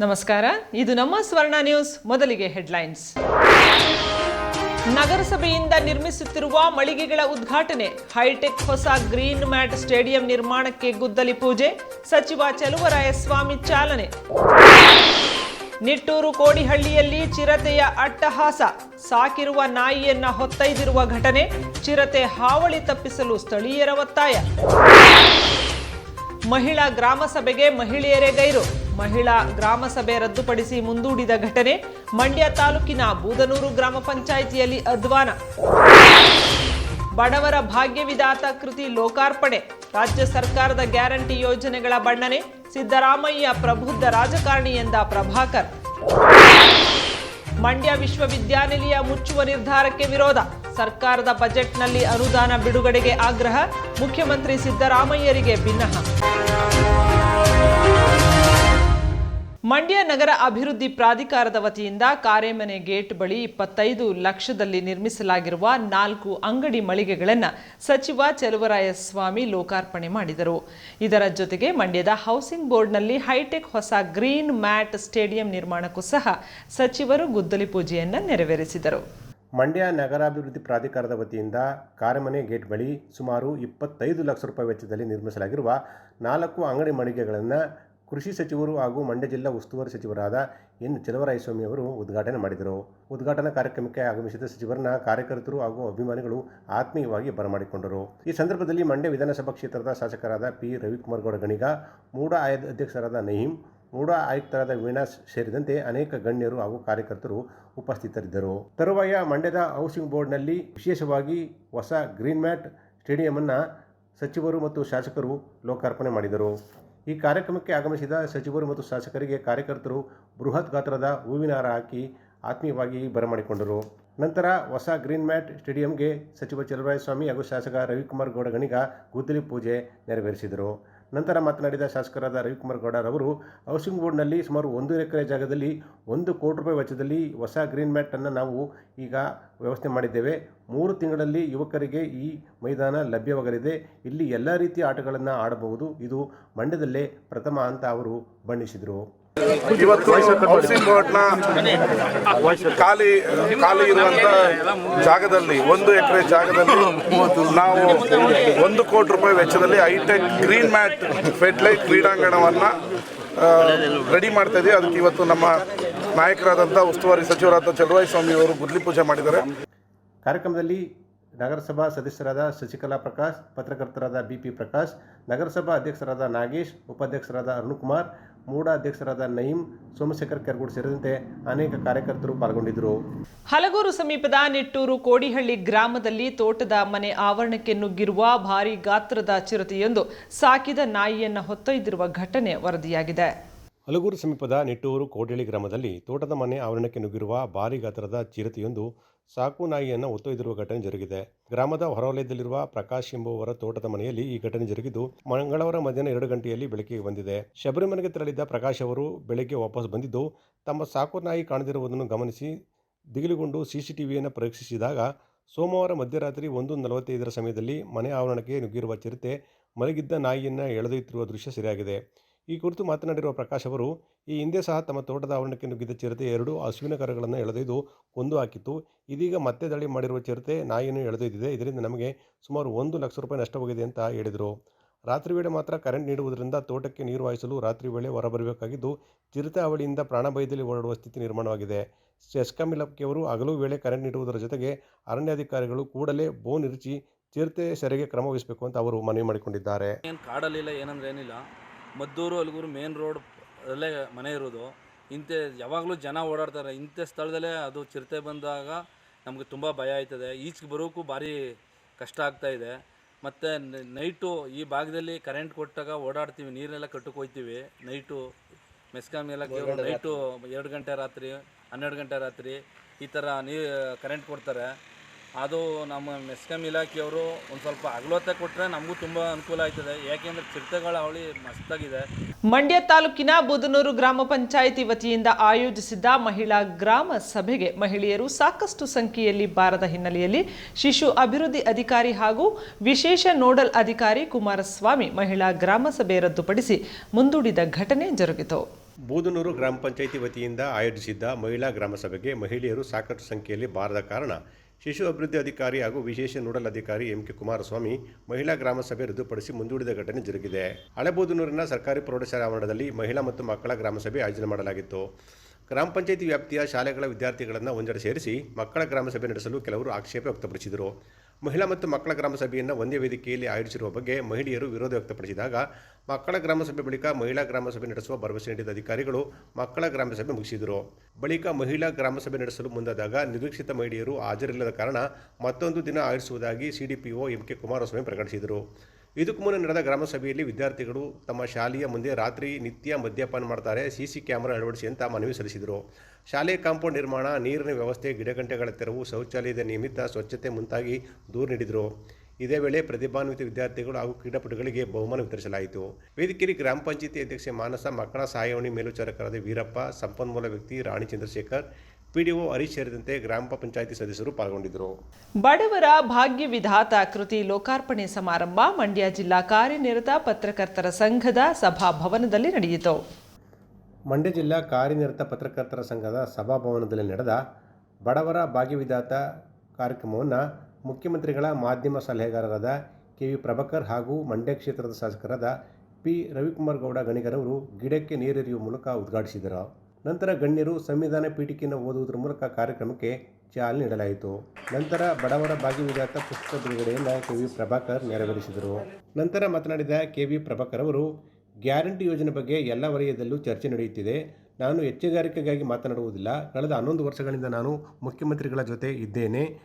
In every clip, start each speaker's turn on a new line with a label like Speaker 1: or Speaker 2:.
Speaker 1: ನಮಸ್ಕಾರ. ಇದು ನಮ್ಮ ಸ್ವರ್ಣ ನ್ಯೂಸ್, ಮೊದಲಿಗೆ ಹೆಡ್ಲೈನ್ಸ್. ನಗರಸಭೆಯಿಂದ ನಿರ್ಮಿಸುತ್ತಿರುವ ಮಳಿಗೆಗಳ ಉದ್ಘಾಟನೆ. ಹೈಟೆಕ್ ಹೊಸ ಗ್ರೀನ್ ಮ್ಯಾಟ್ ಸ್ಟೇಡಿಯಂ ನಿರ್ಮಾಣಕ್ಕೆ ಗುದ್ದಲಿ ಪೂಜೆ, ಸಚಿವ ಚಲುವರಾಯಸ್ವಾಮಿ ಚಾಲನೆ. ನಿಟ್ಟೂರು ಕೋಡಿಹಳ್ಳಿಯಲ್ಲಿ ಚಿರತೆಯ ಅಟ್ಟಹಾಸ. ಸಾಕಿರುವ ನಾಯಿಯನ್ನ ಹೊತ್ತೈದಿರುವ ಘಟನೆ. ಚಿರತೆ ಹಾವಳಿ ತಪ್ಪಿಸಲು ಸ್ಥಳೀಯರ ಒತ್ತಾಯ. ಮಹಿಳಾ ಗ್ರಾಮ ಸಭೆಗೆ ಮಹಿಳೆಯರೇ ಗೈರು. ಮಹಿಳಾ ಗ್ರಾಮ ಸಭೆ ರದ್ದುಪಡಿಸಿ ಮುಂದೂಡಿದ ಘಟನೆ ಮಂಡ್ಯ ತಾಲೂಕಿನ ಬೂದನೂರು ಗ್ರಾಮ ಪಂಚಾಯಿತಿಯಲ್ಲಿ ಅಧ್ವಾನ. ಬಡವರ ಭಾಗ್ಯವಿಧಾತ ಕೃತಿ ಲೋಕಾರ್ಪಣೆ. ರಾಜ್ಯ ಸರ್ಕಾರದ ಗ್ಯಾರಂಟಿ ಯೋಜನೆಗಳ ಬಣ್ಣನೆ. ಸಿದ್ದರಾಮಯ್ಯ ಪ್ರಬುದ್ಧ ರಾಜಕಾರಣಿ ಎಂದ ಪ್ರಭಾಕರ್. ಮಂಡ್ಯ ವಿಶ್ವವಿದ್ಯಾನಿಲಯ ಮುಚ್ಚುವ ನಿರ್ಧಾರಕ್ಕೆ ವಿರೋಧ. ಸರ್ಕಾರದ ಬಜೆಟ್ನಲ್ಲಿ ಅನುದಾನ ಬಿಡುಗಡೆಗೆ ಆಗ್ರಹ ಮುಖ್ಯಮಂತ್ರಿ ಸಿದ್ದರಾಮಯ್ಯರಿಗೆ ಭಿನ್ನಹ ಮಂಡ್ಯ ನಗರ ಅಭಿವೃದ್ಧಿ ಪ್ರಾಧಿಕಾರದ ವತಿಯಿಂದ ಕಾರೆಮನೆ ಗೇಟ್ ಬಳಿ ಇಪ್ಪತ್ತೈದು ಲಕ್ಷದಲ್ಲಿ ನಿರ್ಮಿಸಲಾಗಿರುವ ನಾಲ್ಕು ಅಂಗಡಿ ಮಳಿಗೆಗಳನ್ನು ಸಚಿವ ಚೆಲುವರಾಯಸ್ವಾಮಿ ಲೋಕಾರ್ಪಣೆ ಮಾಡಿದರು. ಇದರ ಜೊತೆಗೆ ಮಂಡ್ಯದ ಹೌಸಿಂಗ್ ಬೋರ್ಡ್ನಲ್ಲಿ ಹೈಟೆಕ್ ಹೊಸ ಗ್ರೀನ್ ಮ್ಯಾಟ್ ಸ್ಟೇಡಿಯಂ ನಿರ್ಮಾಣಕ್ಕೂ ಸಹ ಸಚಿವರು ಗುದ್ದಲಿ ಪೂಜೆಯನ್ನು ನೆರವೇರಿಸಿದರು.
Speaker 2: ಮಂಡ್ಯ ನಗರಾಭಿವೃದ್ಧಿ ಪ್ರಾಧಿಕಾರದ ವತಿಯಿಂದ ಕಾರಮನೆ ಗೇಟ್ ಬಳಿ ಸುಮಾರು ಇಪ್ಪತ್ತೈದು ಲಕ್ಷ ರೂಪಾಯಿ ವೆಚ್ಚದಲ್ಲಿ ನಿರ್ಮಿಸಲಾಗಿರುವ ನಾಲ್ಕು ಅಂಗಡಿ ಮಳಿಗೆಗಳನ್ನು ಕೃಷಿ ಸಚಿವರು ಹಾಗೂ ಮಂಡ್ಯ ಜಿಲ್ಲಾ ಉಸ್ತುವಾರಿ ಸಚಿವರಾದ ಎನ್ ಚಲವರಾಯಸ್ವಾಮಿ ಅವರು ಉದ್ಘಾಟನೆ ಮಾಡಿದರು. ಉದ್ಘಾಟನಾ ಕಾರ್ಯಕ್ರಮಕ್ಕೆ ಆಗಮಿಸಿದ ಸಚಿವರನ್ನ ಕಾರ್ಯಕರ್ತರು ಹಾಗೂ ಅಭಿಮಾನಿಗಳು ಆತ್ಮೀಯವಾಗಿ ಬರಮಾಡಿಕೊಂಡರು. ಈ ಸಂದರ್ಭದಲ್ಲಿ ಮಂಡ್ಯ ವಿಧಾನಸಭಾ ಕ್ಷೇತ್ರದ ಶಾಸಕರಾದ ಪಿ ರವಿಕುಮಾರ್ ಗೌಡ ಗಣಿಗ, ಮೂಡ ಆಯದ ಅಧ್ಯಕ್ಷರಾದ ನಹೀಂ ಮೂಡ ಆಯುಕ್ತರಾದ ವೀಣಾ ಸೇರಿದಂತೆ ಅನೇಕ ಗಣ್ಯರು ಹಾಗೂ ಕಾರ್ಯಕರ್ತರು ಉಪಸ್ಥಿತರಿದ್ದರು. ತರುವಾಯ ಮಂಡ್ಯದ ಹೌಸಿಂಗ್ ಬೋರ್ಡ್ನಲ್ಲಿ ವಿಶೇಷವಾಗಿ ಹೊಸ ಗ್ರೀನ್ ಮ್ಯಾಟ್ ಸ್ಟೇಡಿಯಂ ಸಚಿವರು ಮತ್ತು ಶಾಸಕರು ಲೋಕಾರ್ಪಣೆ ಮಾಡಿದರು. ಈ ಕಾರ್ಯಕ್ರಮಕ್ಕೆ ಆಗಮಿಸಿದ ಸಚಿವರು ಮತ್ತು ಶಾಸಕರಿಗೆ ಕಾರ್ಯಕರ್ತರು ಬೃಹತ್ ಗಾತ್ರದ ಹೂವಿನ ಹಾರ ಹಾಕಿ ಆತ್ಮೀಯವಾಗಿ ಬರಮಾಡಿಕೊಂಡರು. ನಂತರ ಹೊಸ ಗ್ರೀನ್ ಮ್ಯಾಟ್ ಸ್ಟೇಡಿಯಂಗೆ ಸಚಿವ ಚಲುವರಾಯಸ್ವಾಮಿ ಹಾಗೂ ಶಾಸಕ ರವಿಕುಮಾರ್ ಗೌಡ ಗಣಿಗ ಗುದ್ದಲಿ ಪೂಜೆ ನೆರವೇರಿಸಿದರು. ನಂತರ ಮಾತನಾಡಿದ ಶಾಸಕರಾದ ರವಿಕುಮಾರ್ ಗೌಡರವರು ಹೌಸಿಂಗ್ ಬೋರ್ಡ್ನಲ್ಲಿ ಸುಮಾರು ಒಂದು ಎಕರೆ ಜಾಗದಲ್ಲಿ ಒಂದು ಕೋಟಿ ರೂಪಾಯಿ ವೆಚ್ಚದಲ್ಲಿ ಹೊಸ ಗ್ರೀನ್ ಮ್ಯಾಟನ್ನು ನಾವು ಈಗ ವ್ಯವಸ್ಥೆ ಮಾಡಿದ್ದೇವೆ. ಮೂರು ತಿಂಗಳಲ್ಲಿ ಯುವಕರಿಗೆ ಈ ಮೈದಾನ ಲಭ್ಯವಾಗಲಿದೆ. ಇಲ್ಲಿ ಎಲ್ಲ ರೀತಿಯ ಆಟಗಳನ್ನು ಆಡಬಹುದು. ಇದು ಮಂಡ್ಯದಲ್ಲೇ ಪ್ರಥಮ ಅಂತ ಅವರು ಬಣ್ಣಿಸಿದರು.
Speaker 3: ಇವತ್ತು ಹೌಸಿಂಗ್ ಬೋರ್ಡ್ನ ಖಾಲಿ ಖಾಲಿ ಇರುವಂತ ಜಾಗದಲ್ಲಿ ಒಂದು ಎಕರೆ ಜಾಗದಲ್ಲಿ ನಾವು ಒಂದು ಕೋಟಿ ರೂಪಾಯಿ ವೆಚ್ಚದಲ್ಲಿ ಹೈಟೆಕ್ ಗ್ರೀನ್ ಮ್ಯಾಟ್ ಫೆಟ್ಲೈಟ್ ಕ್ರೀಡಾಂಗಣವನ್ನ ರೆಡಿ ಮಾಡ್ತಾ ಇದೀವಿ. ಅದಕ್ಕೆ ಇವತ್ತು ನಮ್ಮ ನಾಯಕರಾದಂಥ ಉಸ್ತುವಾರಿ ಸಚಿವರಾದ ಚಲುವಾಯಿ ಸ್ವಾಮಿ ಅವರು ಗುದ್ಲಿ ಪೂಜೆ ಮಾಡಿದ್ದಾರೆ.
Speaker 2: ಕಾರ್ಯಕ್ರಮದಲ್ಲಿ ನಗರಸಭಾ ಸದಸ್ಯರಾದ ಶಶಿಕಲಾ ಪ್ರಕಾಶ್ ಪತ್ರಕರ್ತರಾದ ಬಿ ಪಿ ಪ್ರಕಾಶ್ ನಗರಸಭಾ ಅಧ್ಯಕ್ಷರಾದ ನಾಗೇಶ್ ಉಪಾಧ್ಯಕ್ಷರಾದ ಅರುಣ್ಕುಮಾರ್ ಮೂಡ ಅಧ್ಯಕ್ಷರಾದ ನಯೀಂ ಸೋಮಶೇಖರ್ ಕೆರಗೂಡ್ ಸೇರಿದಂತೆ ಅನೇಕ ಕಾರ್ಯಕರ್ತರು ಪಾಲ್ಗೊಂಡಿದ್ದರು.
Speaker 1: ಹಲಗೂರು ಸಮೀಪದ ನಿಟ್ಟೂರು ಕೋಡಿಹಳ್ಳಿ ಗ್ರಾಮದಲ್ಲಿ ತೋಟದ ಮನೆ ಆವರಣಕ್ಕೆ ನುಗ್ಗಿರುವ ಭಾರೀ ಗಾತ್ರದ ಚಿರತೆಯೊಂದು ಸಾಕಿದ ನಾಯಿಯನ್ನು ಹೊತ್ತೊಯ್ದಿರುವ ಘಟನೆ ವರದಿಯಾಗಿದೆ.
Speaker 2: ಹಲಗೂರು ಸಮೀಪದ ನಿಟ್ಟೂರು ಕೋಟೇಳಿ ಗ್ರಾಮದಲ್ಲಿ ತೋಟದ ಮನೆ ಆವರಣಕ್ಕೆ ನುಗ್ಗಿರುವ ಭಾರಿ ಗಾತ್ರದ ಚಿರತೆಯೊಂದು ಸಾಕು ನಾಯಿಯನ್ನು ಒತ್ತೊಯ್ದಿರುವ ಘಟನೆ ಜರುಗಿದೆ. ಗ್ರಾಮದ ಹೊರವಲಯದಲ್ಲಿರುವ ಪ್ರಕಾಶ್ ಎಂಬುವರ ತೋಟದ ಮನೆಯಲ್ಲಿ ಈ ಘಟನೆ ಜರುಗಿದ್ದು, ಮಂಗಳವಾರ ಮಧ್ಯಾಹ್ನ ಎರಡು ಗಂಟೆಯಲ್ಲಿ ಬೆಳಕಿಗೆ ಬಂದಿದೆ. ಶಬರಿಮನೆಗೆ ತೆರಳಿದ್ದ ಪ್ರಕಾಶ್ ಅವರು ಬೆಳಗ್ಗೆ ವಾಪಸ್ ಬಂದಿದ್ದು, ತಮ್ಮ ಸಾಕು ನಾಯಿ ಕಾಣದಿರುವುದನ್ನು ಗಮನಿಸಿ ದಿಗಿಲುಗೊಂಡು ಸಿಸಿಟಿವಿಯನ್ನು ಪರೀಕ್ಷಿಸಿದಾಗ ಸೋಮವಾರ ಮಧ್ಯರಾತ್ರಿ ಒಂದು ನಲವತ್ತೈದರ ಸಮಯದಲ್ಲಿ ಮನೆ ಆವರಣಕ್ಕೆ ನುಗ್ಗಿರುವ ಚಿರತೆ ಮಲಗಿದ್ದ ನಾಯಿಯನ್ನು ಎಳೆದೊಯ್ಯುತ್ತಿರುವ ದೃಶ್ಯ ಸೆರೆಯಾಗಿದೆ. ಈ ಕುರಿತು ಮಾತನಾಡಿರುವ ಪ್ರಕಾಶ್ ಅವರು, ಈ ಹಿಂದೆ ಸಹ ತಮ್ಮ ತೋಟದ ಆವರಣಕ್ಕೆ ನುಗ್ಗಿದ ಚಿರತೆ ಎರಡು ಹಸುವಿನ ಕರಗಳನ್ನು ಎಳೆದೊಯ್ದು ಕೊಂದು ಹಾಕಿತ್ತು. ಇದೀಗ ಮತ್ತೆ ದಾಳಿ ಮಾಡಿರುವ ಚಿರತೆ ನಾಯಿಯನ್ನು ಎಳೆದೊಯ್ದಿದೆ. ಇದರಿಂದ ನಮಗೆ ಸುಮಾರು ಒಂದು ಲಕ್ಷ ರೂಪಾಯಿ ನಷ್ಟವಾಗಿದೆ ಅಂತ ಹೇಳಿದರು. ರಾತ್ರಿ ವೇಳೆ ಮಾತ್ರ ಕರೆಂಟ್ ನೀಡುವುದರಿಂದ ತೋಟಕ್ಕೆ ನೀರು ಹಾಯಿಸಲು ರಾತ್ರಿ ವೇಳೆ ಹೊರಬರಬೇಕಾಗಿದ್ದು, ಚಿರತೆ ಅವಳಿಯಿಂದ ಪ್ರಾಣಭಯದಲ್ಲಿ ಓಡಾಡುವ ಸ್ಥಿತಿ ನಿರ್ಮಾಣವಾಗಿದೆ. ಸೆಸ್ಕಾಂ ಇಲಾಖೆಯವರು ಹಗಲು ವೇಳೆ ಕರೆಂಟ್ ನೀಡುವುದರ ಜೊತೆಗೆ ಅರಣ್ಯಾಧಿಕಾರಿಗಳು ಕೂಡಲೇ ಬೋನ್ ಇರಿಸಿ ಚಿರತೆ ಸೆರೆಗೆ ಕ್ರಮ ವಹಿಸಬೇಕು ಅಂತ ಅವರು ಮನವಿ ಮಾಡಿಕೊಂಡಿದ್ದಾರೆ.
Speaker 4: ಏನು ಕಾಡಲಿಲ್ಲ, ಏನಂದ್ರೆ ಏನಿಲ್ಲ. ಮದ್ದೂರು ಅಲ್ಗೂರು ಮೇನ್ ರೋಡ್ ಅಲ್ಲೇ ಮನೆ ಇರೋದು. ಇಂಥ ಯಾವಾಗಲೂ ಜನ ಓಡಾಡ್ತಾರೆ. ಇಂಥ ಸ್ಥಳದಲ್ಲೇ ಅದು ಚಿರತೆ ಬಂದಾಗ ನಮಗೆ ತುಂಬ ಭಯ ಆಯ್ತದೆ. ಈಚೆಗೆ ಬರೋಕ್ಕೂ ಭಾರಿ ಕಷ್ಟ ಆಗ್ತಾ ಇದೆ. ಮತ್ತು ನೈಟು ಈ ಭಾಗದಲ್ಲಿ ಕರೆಂಟ್ ಕೊಟ್ಟಾಗ ಓಡಾಡ್ತೀವಿ. ನೀರನ್ನೆಲ್ಲ ಕಟ್ಟಕ್ಕೆ ಹೋಗ್ತೀವಿ ನೈಟು ಮೆಸ್ಕಾಮ್ ಎಲ್ಲ ನೈಟು ಎರಡು ಗಂಟೆ ರಾತ್ರಿ ಹನ್ನೆರಡು ಗಂಟೆ ರಾತ್ರಿ ಈ ಥರ ನೀ ಕರೆಂಟ್ ಕೊಡ್ತಾರೆ. ಅದು ನಮ್ಮ ಮೆಸ್ಕಾಂ ಇಲಾಖೆಯವರು ಒಂದು ಸ್ವಲ್ಪ ಅಗಲತೆ ಕೊಟ್ಟರೆ ನಮಗೂ ತುಂಬ ಅನುಕೂಲ ಆಯ್ತದೆ. ಯಾಕೆಂದ್ರೆ ಚಿರತೆಗಳ ಅವಳಿ ಮಸ್ತಾಗಿದೆ.
Speaker 1: ಮಂಡ್ಯ ತಾಲೂಕಿನ ಬುದನೂರು ಗ್ರಾಮ ಪಂಚಾಯಿತಿ ವತಿಯಿಂದ ಆಯೋಜಿಸಿದ್ದ ಮಹಿಳಾ ಗ್ರಾಮ ಸಭೆಗೆ ಮಹಿಳೆಯರು ಸಾಕಷ್ಟು ಸಂಖ್ಯೆಯಲ್ಲಿ ಬಾರದ ಹಿನ್ನೆಲೆಯಲ್ಲಿ ಶಿಶು ಅಭಿವೃದ್ಧಿ ಅಧಿಕಾರಿ ಹಾಗೂ ವಿಶೇಷ ನೋಡಲ್ ಅಧಿಕಾರಿ ಕುಮಾರಸ್ವಾಮಿ ಮಹಿಳಾ ಗ್ರಾಮ ಸಭೆ ರದ್ದುಪಡಿಸಿ ಮುಂದೂಡಿದ ಘಟನೆ ಜರುಗಿತು.
Speaker 2: ಬೂದನೂರು ಗ್ರಾಮ ಪಂಚಾಯಿತಿ ವತಿಯಿಂದ ಆಯೋಜಿಸಿದ್ದ ಮಹಿಳಾ ಗ್ರಾಮ ಸಭೆಗೆ ಮಹಿಳೆಯರು ಸಾಕಷ್ಟು ಸಂಖ್ಯೆಯಲ್ಲಿ ಬಾರದ ಕಾರಣ ಶಿಶು ಅಭಿವೃದ್ಧಿ ಅಧಿಕಾರಿ ಹಾಗೂ ವಿಶೇಷ ನೋಡಲ್ ಅಧಿಕಾರಿ ಎಂ ಕೆ ಕುಮಾರಸ್ವಾಮಿ ಮಹಿಳಾ ಗ್ರಾಮ ಸಭೆ ರದ್ದುಪಡಿಸಿ ಮುಂದೂಡಿದ ಘಟನೆ ಜರುಗಿದೆ. ಹಳೆಬೂದನೂರಿನ ಸರ್ಕಾರಿ ಪ್ರೌಢಶಾಲಾ ಆವರಣದಲ್ಲಿ ಮಹಿಳಾ ಮತ್ತು ಮಕ್ಕಳ ಗ್ರಾಮ ಸಭೆ ಆಯೋಜನೆ ಮಾಡಲಾಗಿತ್ತು. ಗ್ರಾಮ ಪಂಚಾಯಿತಿ ವ್ಯಾಪ್ತಿಯ ಶಾಲೆಗಳ ವಿದ್ಯಾರ್ಥಿಗಳನ್ನು ಒಂದೆಡೆ ಸೇರಿಸಿ ಮಕ್ಕಳ ಗ್ರಾಮ ಸಭೆ ನಡೆಸಲು ಕೆಲವರು ಆಕ್ಷೇಪ ವ್ಯಕ್ತಪಡಿಸಿದರು. ಮಹಿಳಾ ಮತ್ತು ಮಕ್ಕಳ ಗ್ರಾಮ ಸಭೆಯನ್ನು ಒಂದೇ ವೇದಿಕೆಯಲ್ಲಿ ಆಯೋಜಿಸಿರುವ ಬಗ್ಗೆ ಮಹಿಳೆಯರು ವಿರೋಧ ವ್ಯಕ್ತಪಡಿಸಿದಾಗ, ಮಕ್ಕಳ ಗ್ರಾಮ ಸಭೆ ಬಳಿಕ ಮಹಿಳಾ ಗ್ರಾಮ ಸಭೆ ನಡೆಸುವ ಭರವಸೆ ನೀಡಿದ ಅಧಿಕಾರಿಗಳು ಮಕ್ಕಳ ಗ್ರಾಮ ಸಭೆ ಮುಗಿಸಿದರು. ಬಳಿಕ ಮಹಿಳಾ ಗ್ರಾಮ ಸಭೆ ನಡೆಸಲು ಮುಂದಾದಾಗ ನಿರೀಕ್ಷಿತ ಮಹಿಳೆಯರು ಹಾಜರಿಲ್ಲದ ಕಾರಣ ಮತ್ತೊಂದು ದಿನ ಆಯೋಜಿಸುವುದಾಗಿ ಸಿಡಿಪಿಒ ಎಂ ಕೆ ಕುಮಾರಸ್ವಾಮಿ ಪ್ರಕಟಿಸಿದರು. ಇದಕ್ಕೂ ಮುನ್ನ ನಡೆದ ಗ್ರಾಮ ಸಭೆಯಲ್ಲಿ ವಿದ್ಯಾರ್ಥಿಗಳು ತಮ್ಮ ಶಾಲೆಯ ಮುಂದೆ ರಾತ್ರಿ ನಿತ್ಯ ಮದ್ಯಪಾನ ಮಾಡ್ತಾರೆ, ಸಿಸಿ ಕ್ಯಾಮೆರಾ ಅಳವಡಿಸಿ ಅಂತ ಮನವಿ ಸಲ್ಲಿಸಿದರು. ಶಾಲೆ ಕಾಂಪೌಂಡ್ ನಿರ್ಮಾಣ, ನೀರಿನ ವ್ಯವಸ್ಥೆ, ಗಿಡಗಂಟೆಗಳ ತೆರವು, ಶೌಚಾಲಯದ ನಿಮಿತ್ತ ಸ್ವಚ್ಛತೆ ಮುಂತಾಗಿ ದೂರು ನೀಡಿದರು. ಇದೇ ವೇಳೆ ಪ್ರತಿಭಾನ್ವಿತ ವಿದ್ಯಾರ್ಥಿಗಳು ಹಾಗೂ ಕ್ರೀಡಾಪಟುಗಳಿಗೆ ಬಹುಮಾನ ವಿತರಿಸಲಾಯಿತು. ವೇದಿಕೆಯಲ್ಲಿ ಗ್ರಾಮ ಪಂಚಾಯಿತಿ ಅಧ್ಯಕ್ಷೆ ಮಾನಸ, ಮಕ್ಕಳ ಸಹಾಯವಾಣಿ ಮೇಲ್ವಿಚಾರಕರಾದ ವೀರಪ್ಪ, ಸಂಪನ್ಮೂಲ ವ್ಯಕ್ತಿ ರಾಣಿ ಚಂದ್ರಶೇಖರ್ ಪಿಡಿಒ ಹರೀಶ್ ಸೇರಿದಂತೆ ಗ್ರಾಮ ಪಂಚಾಯಿತಿ ಸದಸ್ಯರು ಪಾಲ್ಗೊಂಡಿದ್ದರು.
Speaker 1: ಬಡವರ ಭಾಗ್ಯ ವಿಧಾತ ಕೃತಿ ಲೋಕಾರ್ಪಣೆ ಸಮಾರಂಭ ಮಂಡ್ಯ ಜಿಲ್ಲಾ ಕಾರ್ಯನಿರತ ಪತ್ರಕರ್ತರ ಸಂಘದ ಸಭಾಭವನದಲ್ಲಿ ನಡೆಯಿತು.
Speaker 2: ಮಂಡ್ಯ ಜಿಲ್ಲಾ ಕಾರ್ಯನಿರತ ಪತ್ರಕರ್ತರ ಸಂಘದ ಸಭಾಭವನದಲ್ಲಿ ನಡೆದ ಬಡವರ ಭಾಗ್ಯವಿಧಾತ ಕಾರ್ಯಕ್ರಮವನ್ನು ಮುಖ್ಯಮಂತ್ರಿಗಳ ಮಾಧ್ಯಮ ಸಲಹೆಗಾರರಾದ ಕೆ ವಿ ಪ್ರಭಾಕರ್ ಹಾಗೂ ಮಂಡ್ಯ ಕ್ಷೇತ್ರದ ಶಾಸಕರಾದ ಪಿ ರವಿಕುಮಾರ್ ಗೌಡ ಗಣಿಗರವರು ಗಿಡಕ್ಕೆ ನೀರೆರೆಯುವ ಮೂಲಕ ಉದ್ಘಾಟಿಸಿದರು. ನಂತರ ಗಣ್ಯರು ಸಂವಿಧಾನ ಪೀಠಿಕೆಯನ್ನು ಓದುವುದರ ಮೂಲಕ ಕಾರ್ಯಕ್ರಮಕ್ಕೆ ಚಾಲನೆ ನೀಡಲಾಯಿತು. ನಂತರ ಬಡವರ ಭಾಗ್ಯವಿಧಾತ ಪುಸ್ತಕ ಬಿಡುಗಡೆಯನ್ನು ಕೆ ವಿ ಪ್ರಭಾಕರ್ ನೆರವೇರಿಸಿದರು. ನಂತರ ಮಾತನಾಡಿದ ಕೆ ವಿ ಪ್ರಭಾಕರ್ ಅವರು, ಗ್ಯಾರಂಟಿ ಯೋಜನೆ ಬಗ್ಗೆ ಎಲ್ಲ ವಲಯದಲ್ಲೂ ಚರ್ಚೆ ನಡೆಯುತ್ತಿದೆ. ನಾನು ಎಚ್ಚೆಗಾರಿಕೆಗಾಗಿ ಮಾತನಾಡುವುದಿಲ್ಲ. ಕಳೆದ ಹನ್ನೊಂದು ವರ್ಷಗಳಿಂದ ನಾನು ಮುಖ್ಯಮಂತ್ರಿಗಳ ಜೊತೆ ಇದ್ದೇನೆ.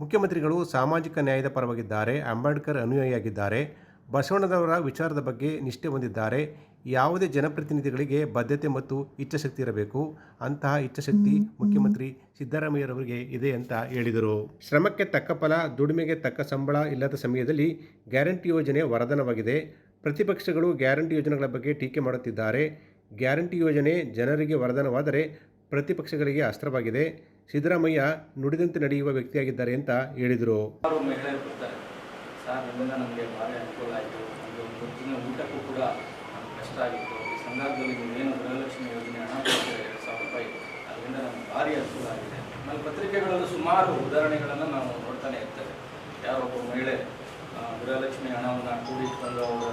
Speaker 2: ಮುಖ್ಯಮಂತ್ರಿಗಳು ಸಾಮಾಜಿಕ ನ್ಯಾಯದ ಪರವಾಗಿದ್ದಾರೆ. ಅಂಬೇಡ್ಕರ್ ಅನುಯಾಯಿಯಾಗಿದ್ದಾರೆ. ಬಸವಣ್ಣನವರ ವಿಚಾರದ ಬಗ್ಗೆ ನಿಷ್ಠೆ ಹೊಂದಿದ್ದಾರೆ. ಯಾವುದೇ ಜನಪ್ರತಿನಿಧಿಗಳಿಗೆ ಬದ್ಧತೆ ಮತ್ತು ಇಚ್ಛಾಶಕ್ತಿ ಇರಬೇಕು. ಅಂತಹ ಇಚ್ಛಾಶಕ್ತಿ ಮುಖ್ಯಮಂತ್ರಿ ಸಿದ್ದರಾಮಯ್ಯರವರಿಗೆ ಇದೆ ಅಂತ ಹೇಳಿದರು. ಶ್ರಮಕ್ಕೆ ತಕ್ಕ ಫಲ, ದುಡಿಮೆಗೆ ತಕ್ಕ ಸಂಬಳ ಇಲ್ಲದ ಸಮಯದಲ್ಲಿ ಗ್ಯಾರಂಟಿ ಯೋಜನೆ ವರದಾನವಾಗಿದೆ. ಪ್ರತಿಪಕ್ಷಗಳು ಗ್ಯಾರಂಟಿ ಯೋಜನೆಗಳ ಬಗ್ಗೆ ಟೀಕೆ ಮಾಡುತ್ತಿದ್ದಾರೆ. ಗ್ಯಾರಂಟಿ ಯೋಜನೆ ಜನರಿಗೆ ವರದಾನವಾದರೆ ಪ್ರತಿಪಕ್ಷಗಳಿಗೆ ಅಸ್ತ್ರವಾಗಿದೆ. ಸಿದ್ದರಾಮಯ್ಯ ನುಡಿದಂತೆ ನಡೆಯುವ ವ್ಯಕ್ತಿಯಾಗಿದ್ದಾರೆ ಅಂತ ಹೇಳಿದರು
Speaker 5: ಹಲವಾರು ಮಹಿಳೆಯರು ಬರ್ತಾರೆ ಸರ್ ನಿಮ್ಮಿಂದ ನಮಗೆ ಭಾರಿ ಅನುಕೂಲ ಆಯಿತು ನಮಗೆ ಒಂದು ಹೊತ್ತಿನ ಊಟಕ್ಕೂ ಕೂಡ ನಮ್ಗೆ ಕಷ್ಟ ಆಗಿತ್ತು ಈ ಸಂದರ್ಭದಲ್ಲಿ ಏನು ಗೃಹಲಕ್ಷ್ಮಿ ಯೋಜನೆ, ಹಣ ಎರಡು ಸಾವಿರ ರೂಪಾಯಿ, ಅದರಿಂದ ನಮ್ಗೆ ಭಾರಿ ಅನುಕೂಲ ಆಗಿದೆ. ಆಮೇಲೆ ಪತ್ರಿಕೆಗಳಲ್ಲಿ ಸುಮಾರು ಉದಾಹರಣೆಗಳನ್ನು ನಾವು ನೋಡ್ತಾನೆ ಇರ್ತೇವೆ. ಯಾರೊಬ್ಬ ಮಹಿಳೆ ಗೃಹಲಕ್ಷ್ಮಿ ಹಣವನ್ನು ಕೂಡಿಟ್ಕೊಂಡು ಅವರ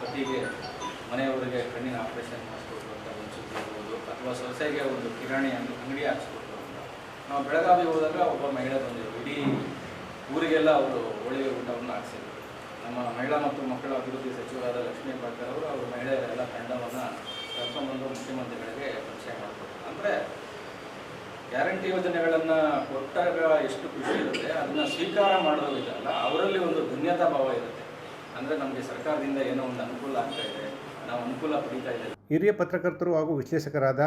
Speaker 5: ಪತಿಗೆ, ಮನೆಯವರಿಗೆ ಕಣ್ಣಿನ ಆಪರೇಷನ್ ಮಾಡಿಸ್ಕೊಟ್ರು ಅಂತ ಒಂದು ಸುದ್ದಿ ಇರ್ಬೋದು ಅಥವಾ ಸೊಸೆಗೆ ಒಂದು ಕಿರಾಣಿ ಅಂಗಡಿ ಅಂಗಡಿ ಹಾಕ್ಸ್ಕೊಟ್ರು ನಾವು ಬೆಳಗಾವಿ ಹೋದಾಗ ಒಬ್ಬ ಮಹಿಳೆ ಬಂದಿದ್ರು ಇಡೀ ಊರಿಗೆಲ್ಲ ಅವರು ಹೋಳಿಗೆ ಊಟವನ್ನು ಹಾಕ್ಸಿದ್ರು. ನಮ್ಮ ಮಹಿಳಾ ಮತ್ತು ಮಕ್ಕಳ ಅಭಿವೃದ್ಧಿ ಸಚಿವರಾದ ಲಕ್ಷ್ಮೀ ಪಾಟೀಲ್ ಅವರು ಅವರು ಮಹಿಳೆಯರೆಲ್ಲ ತಂಡವನ್ನು ಕರ್ಕೊಂಡ್ಬಂದು ಮುಖ್ಯಮಂತ್ರಿಗಳಿಗೆ ಪರಿಚಯ ಮಾಡಿಕೊಡ್ತಾರೆ ಅಂದರೆ ಗ್ಯಾರಂಟಿ ಯೋಜನೆಗಳನ್ನು ಕೊಟ್ಟಾಗ ಎಷ್ಟು ಖುಷಿ ಇರುತ್ತೆ, ಅದನ್ನು ಸ್ವೀಕಾರ ಮಾಡೋದು ಇದಲ್ಲ, ಅವರಲ್ಲಿ ಒಂದು ಧನ್ಯತಾ ಭಾವ ಇರುತ್ತೆ. ಅಂದರೆ ನಮಗೆ ಸರ್ಕಾರದಿಂದ ಏನೋ ಒಂದು ಅನುಕೂಲ ಆಗ್ತಾ ಇದೆ, ನಾವು ಅನುಕೂಲ ಪಡೀತಾ ಇದ್ದೇವೆ.
Speaker 2: ಹಿರಿಯ ಪತ್ರಕರ್ತರು ಹಾಗೂ ವಿಶ್ಲೇಷಕರಾದ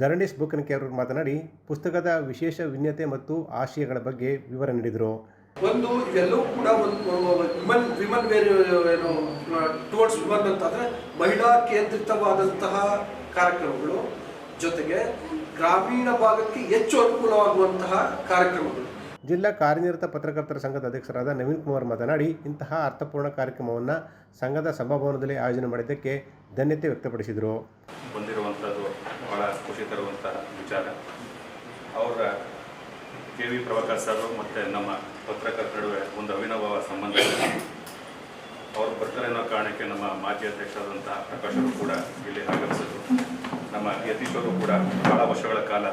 Speaker 2: ಧರಣೀಶ್ ಬುಕ್ಕನಕೆ ಅವರು ಮಾತನಾಡಿ, ಪುಸ್ತಕದ ವಿಶೇಷ ವಿನ್ಯತೆ ಮತ್ತು ಆಶಯಗಳ ಬಗ್ಗೆ ವಿವರ ನೀಡಿದರು.
Speaker 6: ಒಂದು ಇವೆಲ್ಲವೂ ಕೂಡ ಒಂದು ವಿಮನ್ ವಿಮನ್ ವೇರ್ ಏನು ಟುವರ್ಡ್ಸ್ ವಿಮನ್ ಅಂತಂದ್ರೆ ಮಹಿಳಾ ಕೇಂದ್ರಿತವಾದಂತಹ ಕಾರ್ಯಕ್ರಮಗಳು ಜೊತೆಗೆ ಗ್ರಾಮೀಣ ಭಾಗಕ್ಕೆ ಹೆಚ್ಚು ಅನುಕೂಲವಾಗುವಂತಹ ಕಾರ್ಯಕ್ರಮಗಳು.
Speaker 2: ಜಿಲ್ಲಾ ಕಾರ್ಯನಿರತ ಪತ್ರಕರ್ತರ ಸಂಘದ ಅಧ್ಯಕ್ಷರಾದ ನವೀನ್ ಕುಮಾರ್ ಮಾತನಾಡಿ ಇಂತಹ ಅರ್ಥಪೂರ್ಣ ಕಾರ್ಯಕ್ರಮವನ್ನು ಸಂಘದ ಸಭಾಭವನದಲ್ಲಿ ಆಯೋಜನೆ ಮಾಡಿದ್ದಕ್ಕೆ ಧನ್ಯತೆ ವ್ಯಕ್ತಪಡಿಸಿದರು.
Speaker 7: ಬಂದಿರುವಂಥದ್ದು ಬಹಳ ಖುಷಿ ತರುವಂತಹ ವಿಚಾರ. ಅವರ ಕೆ ವಿ ಪ್ರಭಾಕರ್ ಸರ್ ಮತ್ತು ನಮ್ಮ ಪತ್ರಕರ್ತರ ನಡುವೆ ಒಂದು ಅವಿನಾಭಾವ ಸಂಬಂಧ. ಇದೆ ಅವರು ಬರ್ತಾರೆ ಅನ್ನೋ ಕಾರಣಕ್ಕೆ ನಮ್ಮ ಮಾಜಿ ಅಧ್ಯಕ್ಷರಾದಂತಹ ಪ್ರಕಾಶರು ಅವರು ಕೂಡ ಇಲ್ಲಿ ಆಗಮಿಸಿದ್ರು. ನಮ್ಮ ಯತೀಶ್ ಅವರು ಕೂಡ ಬಹಳ ವರ್ಷಗಳ ಕಾಲ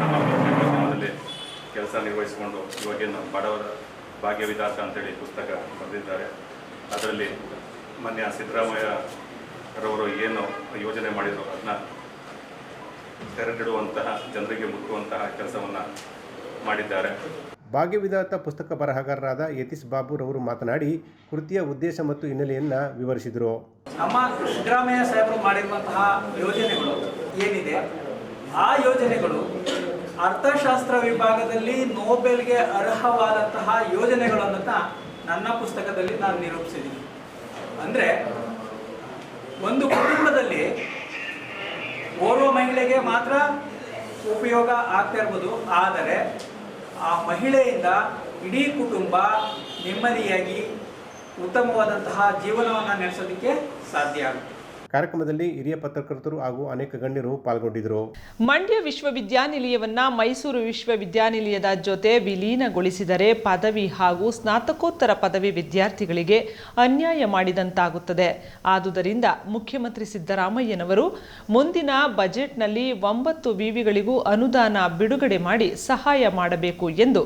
Speaker 7: ನಮ್ಮ ಪತ್ರಿಕೋದ್ಯಮದಲ್ಲಿ ಕೆಲಸ ನಿರ್ವಹಿಸಿಕೊಂಡು ಇವಾಗೇನು ಬಡವರ ಅಂತ ಅಂತೇಳಿ ಪುಸ್ತಕ ಬರೆದಿದ್ದಾರೆ. ಅದರಲ್ಲಿ ಮೊನ್ನೆ ಸಿದ್ದರಾಮಯ್ಯರವರು ಏನು ಯೋಜನೆ ಮಾಡಿದರು ಅದನ್ನ ತೆರೆದಿಡುವಂತಹ, ಜನರಿಗೆ ಮುಟ್ಟುವಂತಹ ಕೆಲಸವನ್ನು ಮಾಡಿದ್ದಾರೆ.
Speaker 2: ಭಾಗ್ಯವಿಧಾತ ಪುಸ್ತಕ ಬರಹಗಾರರಾದ ಯತೀಶ್ ಬಾಬುರವರು ಮಾತನಾಡಿ, ಕೃತಿಯ ಉದ್ದೇಶ ಮತ್ತು ಹಿನ್ನೆಲೆಯನ್ನು ವಿವರಿಸಿದರು.
Speaker 8: ನಮ್ಮ ಸಿದ್ದರಾಮಯ್ಯ ಸಾಹೇಬರು ಮಾಡಿರುವಂತಹ ಯೋಜನೆಗಳು ಏನಿದೆ? ಆ ಯೋಜನೆಗಳು ಅರ್ಥಶಾಸ್ತ್ರ ವಿಭಾಗದಲ್ಲಿ ನೋಬೆಲ್ಗೆ ಅರ್ಹವಾದಂತಹ ಯೋಜನೆಗಳನ್ನು ನನ್ನ ಪುಸ್ತಕದಲ್ಲಿ ನಾನು ನಿರೂಪಿಸಿದ್ದೀನಿ. ಅಂದರೆ ಒಂದು ಕುಟುಂಬದಲ್ಲಿ ಓರ್ವ ಮಹಿಳೆಗೆ ಮಾತ್ರ ಉಪಯೋಗ ಆಗ್ತಾ ಇರ್ಬೋದು, ಆದರೆ ಆ ಮಹಿಳೆಯಿಂದ ಇಡೀ ಕುಟುಂಬ ನೆಮ್ಮದಿಯಾಗಿ ಉತ್ತಮವಾದಂತಹ ಜೀವನವನ್ನು ನಡೆಸೋದಕ್ಕೆ ಸಾಧ್ಯ ಆಗುತ್ತೆ.
Speaker 2: ಕಾರ್ಯಕ್ರಮದಲ್ಲಿ ಹಿರಿಯ ಪತ್ರಕರ್ತರು ಹಾಗೂ ಅನೇಕ ಗಣ್ಯರು ಪಾಲ್ಗೊಂಡಿದ್ದರು.
Speaker 1: ಮಂಡ್ಯ ವಿಶ್ವವಿದ್ಯಾನಿಲಯವನ್ನ ಮೈಸೂರು ವಿಶ್ವವಿದ್ಯಾನಿಲಯದ ಜೊತೆ ವಿಲೀನಗೊಳಿಸಿದರೆ ಪದವಿ ಹಾಗೂ ಸ್ನಾತಕೋತ್ತರ ಪದವಿ ವಿದ್ಯಾರ್ಥಿಗಳಿಗೆ ಅನ್ಯಾಯ ಮಾಡಿದಂತಾಗುತ್ತದೆ. ಆದುದರಿಂದ ಮುಖ್ಯಮಂತ್ರಿ ಸಿದ್ದರಾಮಯ್ಯನವರು ಮುಂದಿನ ಬಜೆಟ್ನಲ್ಲಿ ಒಂಬತ್ತು ವಿವಿಗಳಿಗೂ ಅನುದಾನ ಬಿಡುಗಡೆ ಮಾಡಿ ಸಹಾಯ ಮಾಡಬೇಕು ಎಂದು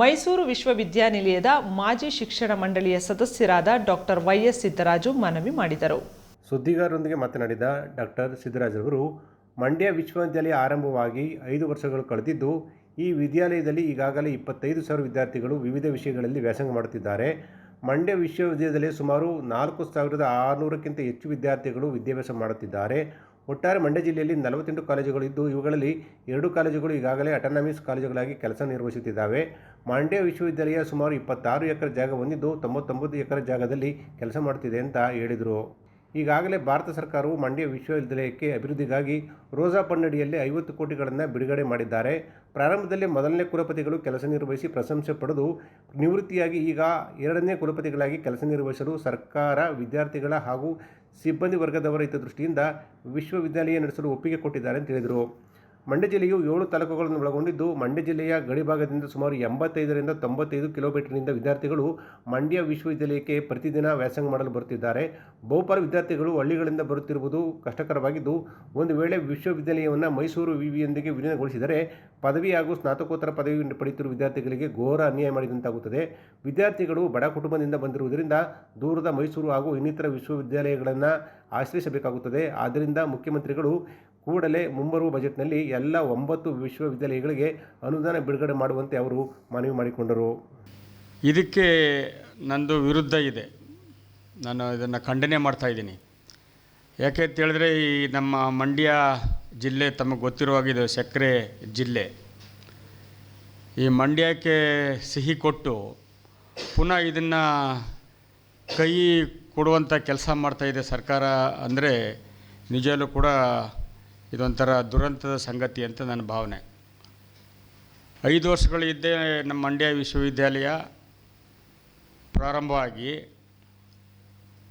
Speaker 1: ಮೈಸೂರು ವಿಶ್ವವಿದ್ಯಾನಿಲಯದ ಮಾಜಿ ಶಿಕ್ಷಣ ಮಂಡಳಿಯ ಸದಸ್ಯರಾದ ಡಾಕ್ಟರ್ ವೈಎಸ್ ಸಿದ್ದರಾಜು ಮನವಿ ಮಾಡಿದರು.
Speaker 2: ಸುದ್ದಿಗಾರರೊಂದಿಗೆ ಮಾತನಾಡಿದ ಡಾಕ್ಟರ್ ಸಿದ್ದರಾಜರವರು, ಮಂಡ್ಯ ವಿಶ್ವವಿದ್ಯಾಲಯ ಆರಂಭವಾಗಿ ಐದು ವರ್ಷಗಳು ಕಳೆದಿದ್ದು, ಈ ವಿದ್ಯಾಲಯದಲ್ಲಿ ಈಗಾಗಲೇ ಇಪ್ಪತ್ತೈದು ಸಾವಿರ ವಿದ್ಯಾರ್ಥಿಗಳು ವಿವಿಧ ವಿಷಯಗಳಲ್ಲಿ ವ್ಯಾಸಂಗ ಮಾಡುತ್ತಿದ್ದಾರೆ. ಮಂಡ್ಯ ವಿಶ್ವವಿದ್ಯಾಲಯದಲ್ಲಿ ಸುಮಾರು ನಾಲ್ಕು ಸಾವಿರದ ಆರುನೂರಕ್ಕಿಂತ ಹೆಚ್ಚು ವಿದ್ಯಾರ್ಥಿಗಳು ವಿದ್ಯಾಭ್ಯಾಸ ಮಾಡುತ್ತಿದ್ದಾರೆ. ಒಟ್ಟಾರೆ ಮಂಡ್ಯ ಜಿಲ್ಲೆಯಲ್ಲಿ ನಲವತ್ತೆಂಟು ಕಾಲೇಜುಗಳು ಇದ್ದು, ಇವುಗಳಲ್ಲಿ ಎರಡು ಕಾಲೇಜುಗಳು ಈಗಾಗಲೇ ಅಟಾನಮಿಸ್ ಕಾಲೇಜುಗಳಾಗಿ ಕೆಲಸ ನಿರ್ವಹಿಸುತ್ತಿದ್ದಾವೆ. ಮಂಡ್ಯ ವಿಶ್ವವಿದ್ಯಾಲಯ ಸುಮಾರು ಇಪ್ಪತ್ತಾರು ಎಕರೆ ಜಾಗ ಹೊಂದಿದ್ದು, ತೊಂಬತ್ತೊಂಬತ್ತು ಎಕರೆ ಜಾಗದಲ್ಲಿ ಕೆಲಸ ಮಾಡುತ್ತಿದೆ ಅಂತ ಹೇಳಿದರು. ಈಗಾಗಲೇ ಭಾರತ ಸರ್ಕಾರವು ಮಂಡ್ಯ ವಿಶ್ವವಿದ್ಯಾಲಯಕ್ಕೆ ಅಭಿವೃದ್ಧಿಗಾಗಿ ರೋಜಾ ಪನ್ನಡಿಯಲ್ಲಿ ಐವತ್ತು ಕೋಟಿಗಳನ್ನು ಬಿಡುಗಡೆ ಮಾಡಿದ್ದಾರೆ. ಪ್ರಾರಂಭದಲ್ಲಿ ಮೊದಲನೇ ಕುಲಪತಿಗಳು ಕೆಲಸ ನಿರ್ವಹಿಸಿ ಪ್ರಶಂಸೆ ಪಡೆದು ನಿವೃತ್ತಿಯಾಗಿ ಈಗ ಎರಡನೇ ಕುಲಪತಿಗಳಾಗಿ ಕೆಲಸ ನಿರ್ವಹಿಸಲು ಸರ್ಕಾರ, ವಿದ್ಯಾರ್ಥಿಗಳ ಹಾಗೂ ಸಿಬ್ಬಂದಿ ವರ್ಗದವರ ಹಿತದೃಷ್ಟಿಯಿಂದ ವಿಶ್ವವಿದ್ಯಾಲಯ ನಡೆಸಲು ಒಪ್ಪಿಗೆ ಕೊಟ್ಟಿದ್ದಾರೆ ಅಂತ ಹೇಳಿದರು. ಮಂಡ್ಯ ಜಿಲ್ಲೆಯು ಏಳು ತಾಲೂಕುಗಳನ್ನು ಒಳಗೊಂಡಿದ್ದು, ಮಂಡ್ಯ ಜಿಲ್ಲೆಯ ಗಡಿಭಾಗದಿಂದ ಸುಮಾರು ಎಂಬತ್ತೈದರಿಂದ ತೊಂಬತ್ತೈದು ಕಿಲೋಮೀಟರ್ನಿಂದ ವಿದ್ಯಾರ್ಥಿಗಳು ಮಂಡ್ಯ ವಿಶ್ವವಿದ್ಯಾಲಯಕ್ಕೆ ಪ್ರತಿದಿನ ವ್ಯಾಸಂಗ ಮಾಡಲು ಬರುತ್ತಿದ್ದಾರೆ. ಬಹುಪಾಲು ವಿದ್ಯಾರ್ಥಿಗಳು ಹಳ್ಳಿಗಳಿಂದ ಬರುತ್ತಿರುವುದು ಕಷ್ಟಕರವಾಗಿದ್ದು, ಒಂದು ವೇಳೆ ವಿಶ್ವವಿದ್ಯಾಲಯವನ್ನು ಮೈಸೂರು ವಿವಿಯೊಂದಿಗೆ ವಿಲೀನಗೊಳಿಸಿದರೆ ಪದವಿ ಹಾಗೂ ಸ್ನಾತಕೋತ್ತರ ಪದವಿ ಪಡೆಯುತ್ತಿರುವ ವಿದ್ಯಾರ್ಥಿಗಳಿಗೆ ಘೋರ ಅನ್ಯಾಯ ಮಾಡಿದಂತಾಗುತ್ತದೆ. ವಿದ್ಯಾರ್ಥಿಗಳು ಬಡ ಕುಟುಂಬದಿಂದ ಬಂದಿರುವುದರಿಂದ ದೂರದ ಮೈಸೂರು ಹಾಗೂ ಇನ್ನಿತರ ವಿಶ್ವವಿದ್ಯಾಲಯಗಳನ್ನು ಆಶ್ರಯಿಸಬೇಕಾಗುತ್ತದೆ. ಆದ್ದರಿಂದ ಮುಖ್ಯಮಂತ್ರಿಗಳು ಕೂಡಲೇ ಮುಂಬರುವ ಬಜೆಟ್ನಲ್ಲಿ ಎಲ್ಲ ಒಂಬತ್ತು ವಿಶ್ವವಿದ್ಯಾಲಯಗಳಿಗೆ ಅನುದಾನ ಬಿಡುಗಡೆ ಮಾಡುವಂತೆ ಅವರು ಮನವಿ ಮಾಡಿಕೊಂಡರು.
Speaker 9: ಇದಕ್ಕೆ ನಂದು ವಿರುದ್ಧ ಇದೆ. ನಾನು ಇದನ್ನು ಖಂಡನೆ ಮಾಡ್ತಾ ಇದ್ದೀನಿ. ಯಾಕೆ ಅಂತ ಹೇಳಿದ್ರೆ ಈ ನಮ್ಮ ಮಂಡ್ಯ ಜಿಲ್ಲೆ ತಮಗೆ ಗೊತ್ತಿರುವ ಹಾಗಿದೆ ಸಕ್ಕರೆ ಜಿಲ್ಲೆ. ಈ ಮಂಡ್ಯಕ್ಕೆ ಸಿಹಿ ಕೊಟ್ಟು ಪುನಃ ಇದನ್ನು ಕೈ ಕೊಡುವಂಥ ಕೆಲಸ ಮಾಡ್ತಾಯಿದೆ ಸರ್ಕಾರ ಅಂದರೆ ನಿಜವೂ ಕೂಡ ಇದೊಂಥರ ದುರಂತದ ಸಂಗತಿ ಅಂತ ನನ್ನ ಭಾವನೆ. ಐದು ವರ್ಷಗಳ ಹಿಂದೆ ನಮ್ಮ ಮಂಡ್ಯ ವಿಶ್ವವಿದ್ಯಾಲಯ ಪ್ರಾರಂಭವಾಗಿ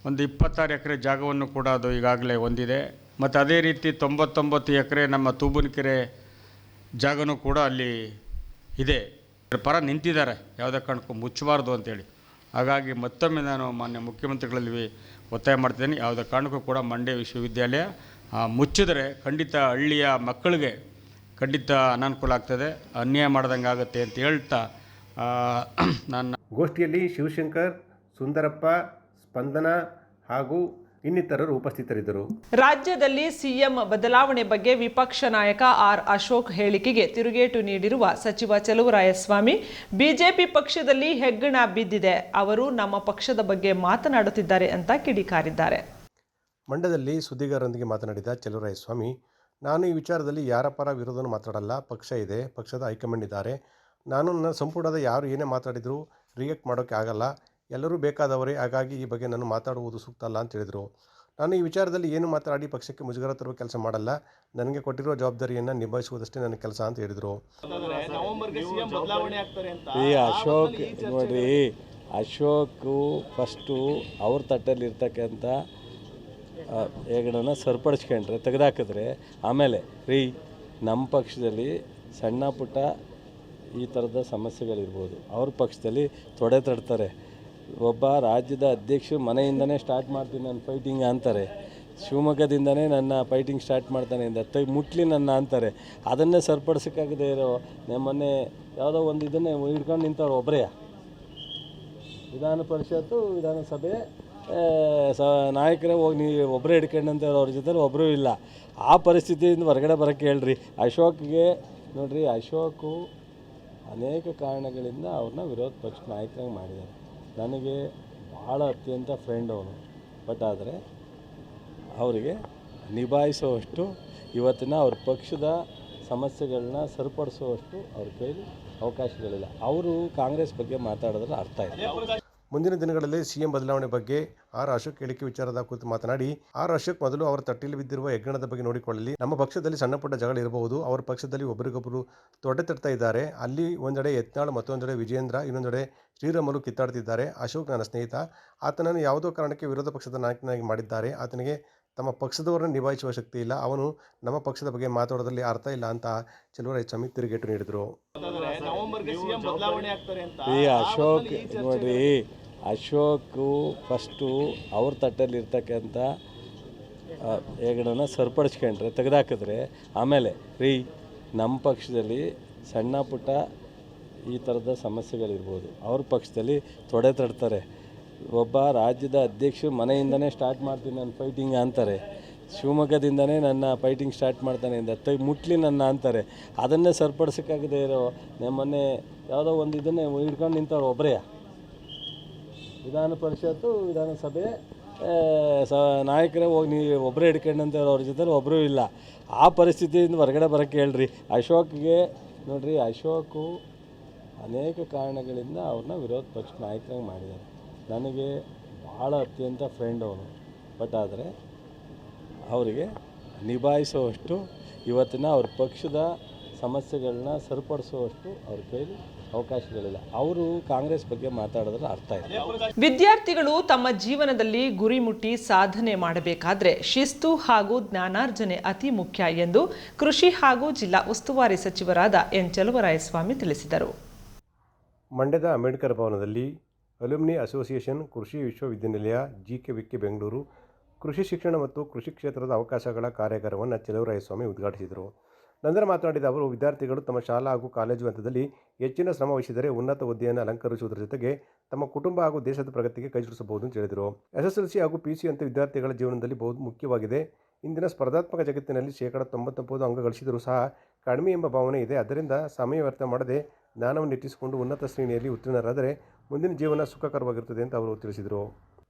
Speaker 9: ಒಂದು ಇಪ್ಪತ್ತಾರು ಎಕರೆ ಜಾಗವನ್ನು ಕೂಡ ಅದು ಈಗಾಗಲೇ ಹೊಂದಿದೆ. ಮತ್ತು ಅದೇ ರೀತಿ ತೊಂಬತ್ತೊಂಬತ್ತು ಎಕರೆ ನಮ್ಮ ತೂಬನಕೆರೆ ಜಾಗನೂ ಕೂಡ ಅಲ್ಲಿ ಇದೆ. ಪರ ನಿಂತಿದ್ದಾರೆ. ಯಾವುದೇ ಕಾರಣಕ್ಕೂ ಮುಚ್ಚಬಾರ್ದು ಅಂತೇಳಿ. ಹಾಗಾಗಿ ಮತ್ತೊಮ್ಮೆ ನಾನು ಮಾನ್ಯ ಮುಖ್ಯಮಂತ್ರಿಗಳಲ್ಲಿ ಒತ್ತಾಯ ಮಾಡ್ತಿದ್ದೀನಿ ಯಾವುದೇ ಕಾರಣಕ್ಕೂ ಕೂಡ ಮಂಡ್ಯ ವಿಶ್ವವಿದ್ಯಾಲಯ ಮುಚ್ಚಿದರೆ ಖಂಡಿತ ಹಳ್ಳಿಯ ಮಕ್ಕಳಿಗೆ ಖಂಡಿತ ಅನಾನುಕೂಲ ಆಗ್ತದೆ. ಅನ್ಯಾಯ ಮಾಡ್ದಂಗೆ ಆಗುತ್ತೆ ಅಂತ ಹೇಳ್ತಾ ಆ, ನನ್ನ
Speaker 2: ಗೋಷ್ಠಿಯಲ್ಲಿ ಶಿವಶಂಕರ್ ಸುಂದರಪ್ಪ ಸ್ಪಂದನ ಹಾಗೂ ಇನ್ನಿತರರು ಉಪಸ್ಥಿತರಿದ್ದರು.
Speaker 1: ರಾಜ್ಯದಲ್ಲಿ ಸಿಎಂ ಬದಲಾವಣೆ ಬಗ್ಗೆ ವಿಪಕ್ಷ ನಾಯಕ ಆರ್ ಅಶೋಕ್ ಹೇಳಿಕೆಗೆ ತಿರುಗೇಟು ನೀಡಿರುವ ಸಚಿವ ಚಲುವರಾಯಸ್ವಾಮಿ ಬಿಜೆಪಿ ಪಕ್ಷದಲ್ಲಿ ಹೆಗ್ಗಣ ಬಿದ್ದಿದೆ. ಅವರು ನಮ್ಮ ಪಕ್ಷದ ಬಗ್ಗೆ ಮಾತನಾಡುತ್ತಿದ್ದಾರೆ ಅಂತ ಕಿಡಿಕಾರಿದ್ದಾರೆ.
Speaker 2: ಮಂಡ್ಯದಲ್ಲಿ ಸುದ್ದಿಗಾರರೊಂದಿಗೆ ಮಾತನಾಡಿದ ಚಲುವರಾಯಸ್ವಾಮಿ ನಾನು ಈ ವಿಚಾರದಲ್ಲಿ ಯಾರ ಪರ ವಿರೋಧನೂ ಮಾತಾಡಲ್ಲ. ಪಕ್ಷ ಇದೆ. ಪಕ್ಷದ ಹೈಕಮಾಂಡ್ ಇದ್ದಾರೆ. ನಾನು ನನ್ನ ಸಂಪುಟದ ಯಾರು ಏನೇ ಮಾತಾಡಿದರೂ ರಿಯಾಕ್ಟ್ ಮಾಡೋಕ್ಕೆ ಆಗಲ್ಲ. ಎಲ್ಲರೂ ಬೇಕಾದವರೇ. ಹಾಗಾಗಿ ಈ ಬಗ್ಗೆ ನಾನು ಮಾತಾಡುವುದು ಸೂಕ್ತ ಅಲ್ಲ ಅಂತ ಹೇಳಿದರು. ನಾನು ಈ ವಿಚಾರದಲ್ಲಿ ಏನು ಮಾತಾಡಿ ಪಕ್ಷಕ್ಕೆ ಮುಜುಗರ ತರುವ ಕೆಲಸ ಮಾಡಲ್ಲ. ನನಗೆ ಕೊಟ್ಟಿರುವ ಜವಾಬ್ದಾರಿಯನ್ನು ನಿಭಾಯಿಸುವುದಷ್ಟೇ ನನ್ನ ಕೆಲಸ ಅಂತ ಹೇಳಿದರು.
Speaker 10: ಈ ಅಶೋಕ್ ನೋಡಿ ಅಶೋಕು ಫಸ್ಟು ಅವ್ರ ತಟ್ಟಲ್ಲಿ ಇರ್ತಕ್ಕಂಥ ಹೆಗಡನ್ನ ಸರಿಪಡಿಸ್ಕೊಂಡ್ರೆ, ತೆಗೆದಾಕಿದ್ರೆ, ಆಮೇಲೆ ರೀ, ನಮ್ಮ ಪಕ್ಷದಲ್ಲಿ ಸಣ್ಣ ಪುಟ್ಟ ಈ ಥರದ ಸಮಸ್ಯೆಗಳಿರ್ಬೋದು. ಅವ್ರ ಪಕ್ಷದಲ್ಲಿ ತೊಡೆ ತಡ್ತಾರೆ. ಒಬ್ಬ ರಾಜ್ಯದ ಅಧ್ಯಕ್ಷರು ಮನೆಯಿಂದನೇ ಸ್ಟಾರ್ಟ್ ಮಾಡ್ತೀನಿ ನಾನು ಫೈಟಿಂಗ್ ಅಂತಾರೆ. ಶಿವಮೊಗ್ಗದಿಂದನೇ ನನ್ನ ಫೈಟಿಂಗ್ ಸ್ಟಾರ್ಟ್ ಮಾಡ್ತಾನೆ ಅಂತ ತೈ ಮುಟ್ಲಿ ನನ್ನ ಅಂತಾರೆ. ಅದನ್ನೇ ಸರಿಪಡಿಸೋಕ್ಕಾಗದೇ ಇರೋ ಮೊನ್ನೆ ಯಾವುದೋ ಒಂದು ಇದನ್ನೇ ಹಿಡ್ಕೊಂಡು ನಿಂತವ್ರು ಒಬ್ಬರೇ ವಿಧಾನ ಪರಿಷತ್ತು, ವಿಧಾನಸಭೆ ಸ, ನಾಯಕರೇ, ಹೋಗಿ ನೀವು ಒಬ್ಬರೇ ಹಿಡ್ಕೊಂಡಂತೆ ಅವ್ರ ಜೊತೆ ಒಬ್ಬರೂ ಇಲ್ಲ. ಆ ಪರಿಸ್ಥಿತಿಯಿಂದ ಹೊರಗಡೆ ಬರೋಕ್ಕೆ ಹೇಳ್ರಿ. ಅಶೋಕ್ಗೆ ನೋಡಿರಿ, ಅಶೋಕು ಅನೇಕ ಕಾರಣಗಳಿಂದ ಅವ್ರನ್ನ ವಿರೋಧ ಪಕ್ಷ ನಾಯಕರಾಗಿ ಮಾಡಿದ್ದಾರೆ. ನನಗೆ ಭಾಳ ಅತ್ಯಂತ ಫ್ರೆಂಡ್ ಅವನು. ಬಟ್ ಆದರೆ ಅವರಿಗೆ ನಿಭಾಯಿಸುವಷ್ಟು, ಇವತ್ತಿನ ಅವ್ರ ಪಕ್ಷದ ಸಮಸ್ಯೆಗಳನ್ನ ಸರಿಪಡಿಸುವಷ್ಟು ಅವ್ರ ಕೈಲಿ ಅವಕಾಶಗಳಿಲ್ಲ. ಅವರು ಕಾಂಗ್ರೆಸ್ ಬಗ್ಗೆ ಮಾತಾಡಿದ್ರೆ ಅರ್ಥ ಇಲ್ಲ.
Speaker 2: ಮುಂದಿನ ದಿನಗಳಲ್ಲಿ ಸಿಎಂ ಬದಲಾವಣೆ ಬಗ್ಗೆ ಆರ್ ಅಶೋಕ್ ಹೇಳಿಕೆ ವಿಚಾರದ ಕುರಿತು ಮಾತನಾಡಿ ಆರ್ ಅಶೋಕ್ ಮೊದಲು ಅವರ ತಟ್ಟೆಯಲ್ಲಿ ಬಿದ್ದಿರುವ ಹೆಗ್ಗಣದ ಬಗ್ಗೆ ನೋಡಿಕೊಳ್ಳಲಿ. ನಮ್ಮ ಪಕ್ಷದಲ್ಲಿ ಸಣ್ಣಪುಟ್ಟ ಜಗಳ ಇರಬಹುದು. ಅವರ ಪಕ್ಷದಲ್ಲಿ ಒಬ್ಬರಿಗೊಬ್ಬರು ತೊಡೆ ತಡ್ತಾ ಇದ್ದಾರೆ. ಅಲ್ಲಿ ಒಂದೆಡೆ ಯತ್ನಾಳ್ ಮತ್ತೊಂದೆಡೆ ವಿಜೇಂದ್ರ ಇನ್ನೊಂದೆಡೆ ಶ್ರೀರಾಮಲು ಕಿತ್ತಾಡ್ತಿದ್ದಾರೆ. ಅಶೋಕ್ ನನ್ನ ಸ್ನೇಹಿತ. ಆತನನ್ನು ಯಾವುದೋ ಕಾರಣಕ್ಕೆ ವಿರೋಧ ಪಕ್ಷದ ನಾಯಕನಾಗಿ ಮಾಡಿದ್ದಾರೆ. ಆತನಿಗೆ ತಮ್ಮ ಪಕ್ಷದವರನ್ನು ನಿಭಾಯಿಸುವ ಶಕ್ತಿ ಇಲ್ಲ. ಅವನು ನಮ್ಮ ಪಕ್ಷದ ಬಗ್ಗೆ ಮಾತಾಡೋದ್ರಲ್ಲಿ ಅರ್ಥ ಇಲ್ಲ ಅಂತ ಸ್ವಾಮಿ ತಿರುಗೇಟು ನೀಡಿದರು.
Speaker 10: ಈ ಅಶೋಕ್ ನೋಡ್ರಿ ಅಶೋಕು ಫಸ್ಟು ಅವ್ರ ತಟ್ಟಲ್ಲಿರ್ತಕ್ಕಂಥ ಹೆಗಡನ್ನ ಸರಿಪಡಿಸ್ಕೊಂಡ್ರೆ, ತೆಗೆದಾಕಿದ್ರೆ, ಆಮೇಲೆ ರೀ ನಮ್ಮ ಪಕ್ಷದಲ್ಲಿ ಸಣ್ಣ ಪುಟ್ಟ ಈ ಥರದ ಸಮಸ್ಯೆಗಳಿರ್ಬೋದು. ಅವ್ರ ಪಕ್ಷದಲ್ಲಿ ತೊಡೆ ತಡ್ತಾರೆ. ಒಬ್ಬ ರಾಜ್ಯದ ಅಧ್ಯಕ್ಷರು ಮನೆಯಿಂದನೇ ಸ್ಟಾರ್ಟ್ ಮಾಡ್ತೀನಿ, ನಾನು ಫೈಟಿಂಗ್ ಅಂತಾರೆ. ಶಿವಮೊಗ್ಗದಿಂದನೇ ನನ್ನ ಫೈಟಿಂಗ್ ಸ್ಟಾರ್ಟ್ ಮಾಡ್ತಾನೆ ಅಂತ ತೈ ಮುಟ್ಲಿ ನನ್ನ ಅಂತಾರೆ. ಅದನ್ನೇ ಸರಿಪಡಿಸೋಕ್ಕಾಗದೇ ಇರೋ ಮೊನ್ನೆ ಯಾವುದೋ ಒಂದು ಇದನ್ನೇ ಹಿಡ್ಕೊಂಡು ನಿಂತವ್ರು ಒಬ್ಬರೇ ವಿಧಾನ ಪರಿಷತ್ತು ವಿಧಾನಸಭೆ ಸ, ನಾಯಕರೇ ಹೋಗಿ ನೀವು ಒಬ್ಬರೇ ಹಿಡ್ಕೊಂಡಂತ ಅವ್ರ ಜೊತೆ ಒಬ್ಬರೂ ಇಲ್ಲ. ಆ ಪರಿಸ್ಥಿತಿಯಿಂದ ಹೊರಗಡೆ ಬರೋಕ್ಕೆ ಹೇಳ್ರಿ. ಅಶೋಕ್ಗೆ ನೋಡಿರಿ, ಅಶೋಕು ಅನೇಕ ಕಾರಣಗಳಿಂದ ಅವ್ರನ್ನ ವಿರೋಧ ಪಕ್ಷ ನಾಯಕರಾಗಿ ಮಾಡಿದ್ದಾರೆ. ನನಗೆ ಭಾಳ ಅತ್ಯಂತ ಫ್ರೆಂಡ್ ಅವನು. ಬಟ್ ಆದರೆ ಅವರಿಗೆ ನಿಭಾಯಿಸುವಷ್ಟು, ಇವತ್ತಿನ ಅವ್ರ ಪಕ್ಷದ ಸಮಸ್ಯೆಗಳನ್ನ ಸರಿಪಡಿಸುವಷ್ಟು ಅವ್ರ ಕೈಲಿ ಅವಕಾಶಗಳಿಲ್ಲ. ಅವರು ಕಾಂಗ್ರೆಸ್ ಬಗ್ಗೆ ಮಾತಾಡಿದ್ರೆ ಅರ್ಥ ಇಲ್ಲ.
Speaker 1: ವಿದ್ಯಾರ್ಥಿಗಳು ತಮ್ಮ ಜೀವನದಲ್ಲಿ ಗುರಿ ಮುಟ್ಟಿ ಸಾಧನೆ ಮಾಡಬೇಕಾದ್ರೆ ಶಿಸ್ತು ಹಾಗೂ ಜ್ಞಾನಾರ್ಜನೆ ಅತಿ ಮುಖ್ಯ ಎಂದು ಕೃಷಿ ಹಾಗೂ ಜಿಲ್ಲಾ ಉಸ್ತುವಾರಿ ಸಚಿವರಾದ ಎನ್ ಚಲುವರಾಯಸ್ವಾಮಿ ತಿಳಿಸಿದರು.
Speaker 2: ಮಂಡ್ಯದ ಅಂಬೇಡ್ಕರ್ ಭವನದಲ್ಲಿ ಅಲ್ಯೂಮಿನಿ ಅಸೋಸಿಯೇಷನ್ ಕೃಷಿ ವಿಶ್ವವಿದ್ಯಾನಿಲಯ ಜಿ ಕೆ ವಿಕ್ಕೆ ಬೆಂಗಳೂರು ಕೃಷಿ ಶಿಕ್ಷಣ ಮತ್ತು ಕೃಷಿ ಕ್ಷೇತ್ರದ ಅವಕಾಶಗಳ ಕಾರ್ಯಾಗಾರವನ್ನು ಚೆಲುವರಾಯಸ್ವಾಮಿ ಉದ್ಘಾಟಿಸಿದರು. ನಂತರ ಮಾತನಾಡಿದ ಅವರು, ವಿದ್ಯಾರ್ಥಿಗಳು ತಮ್ಮ ಶಾಲಾ ಹಾಗೂ ಕಾಲೇಜು ಹಂತದಲ್ಲಿ ಹೆಚ್ಚಿನ ಶ್ರಮ ವಹಿಸಿದರೆ ಉನ್ನತ ಹುದ್ದೆಯನ್ನು ಅಲಂಕರಿಸುವುದರ ಜೊತೆಗೆ ತಮ್ಮ ಕುಟುಂಬ ಹಾಗೂ ದೇಶದ ಪ್ರಗತಿಗೆ ಕೈಜೋಡಿಸಬಹುದು ಎಂದು ಹೇಳಿದರು. ಎಸ್ಎಸ್ಎಲ್ಸಿ ಹಾಗೂ ಪಿ ಸಿ ಅಂತ ವಿದ್ಯಾರ್ಥಿಗಳ ಜೀವನದಲ್ಲಿ ಬಹು ಮುಖ್ಯವಾಗಿದೆ. ಇಂದಿನ ಸ್ಪರ್ಧಾತ್ಮಕ ಜಗತ್ತಿನಲ್ಲಿ ಶೇಕಡ ತೊಂಬತ್ತೊಂಬತ್ತು ಅಂಕ ಗಳಿಸಿದರೂ ಸಹ ಕಡಿಮೆ ಎಂಬ ಭಾವನೆ ಇದೆ. ಅದರಿಂದ ಸಮಯ ವ್ಯರ್ಥ ಮಾಡದೆ ಜ್ಞಾನವನ್ನು ಇಟ್ಟಿಸಿಕೊಂಡು ಉನ್ನತ ಶ್ರೇಣಿಯಲ್ಲಿ ಉತ್ತೀರ್ಣರಾದರೆ ಮುಂದಿನ ಜೀವನ ಸುಖಕರವಾಗಿರುತ್ತದೆ ಅಂತ ಅವರು ತಿಳಿಸಿದರು.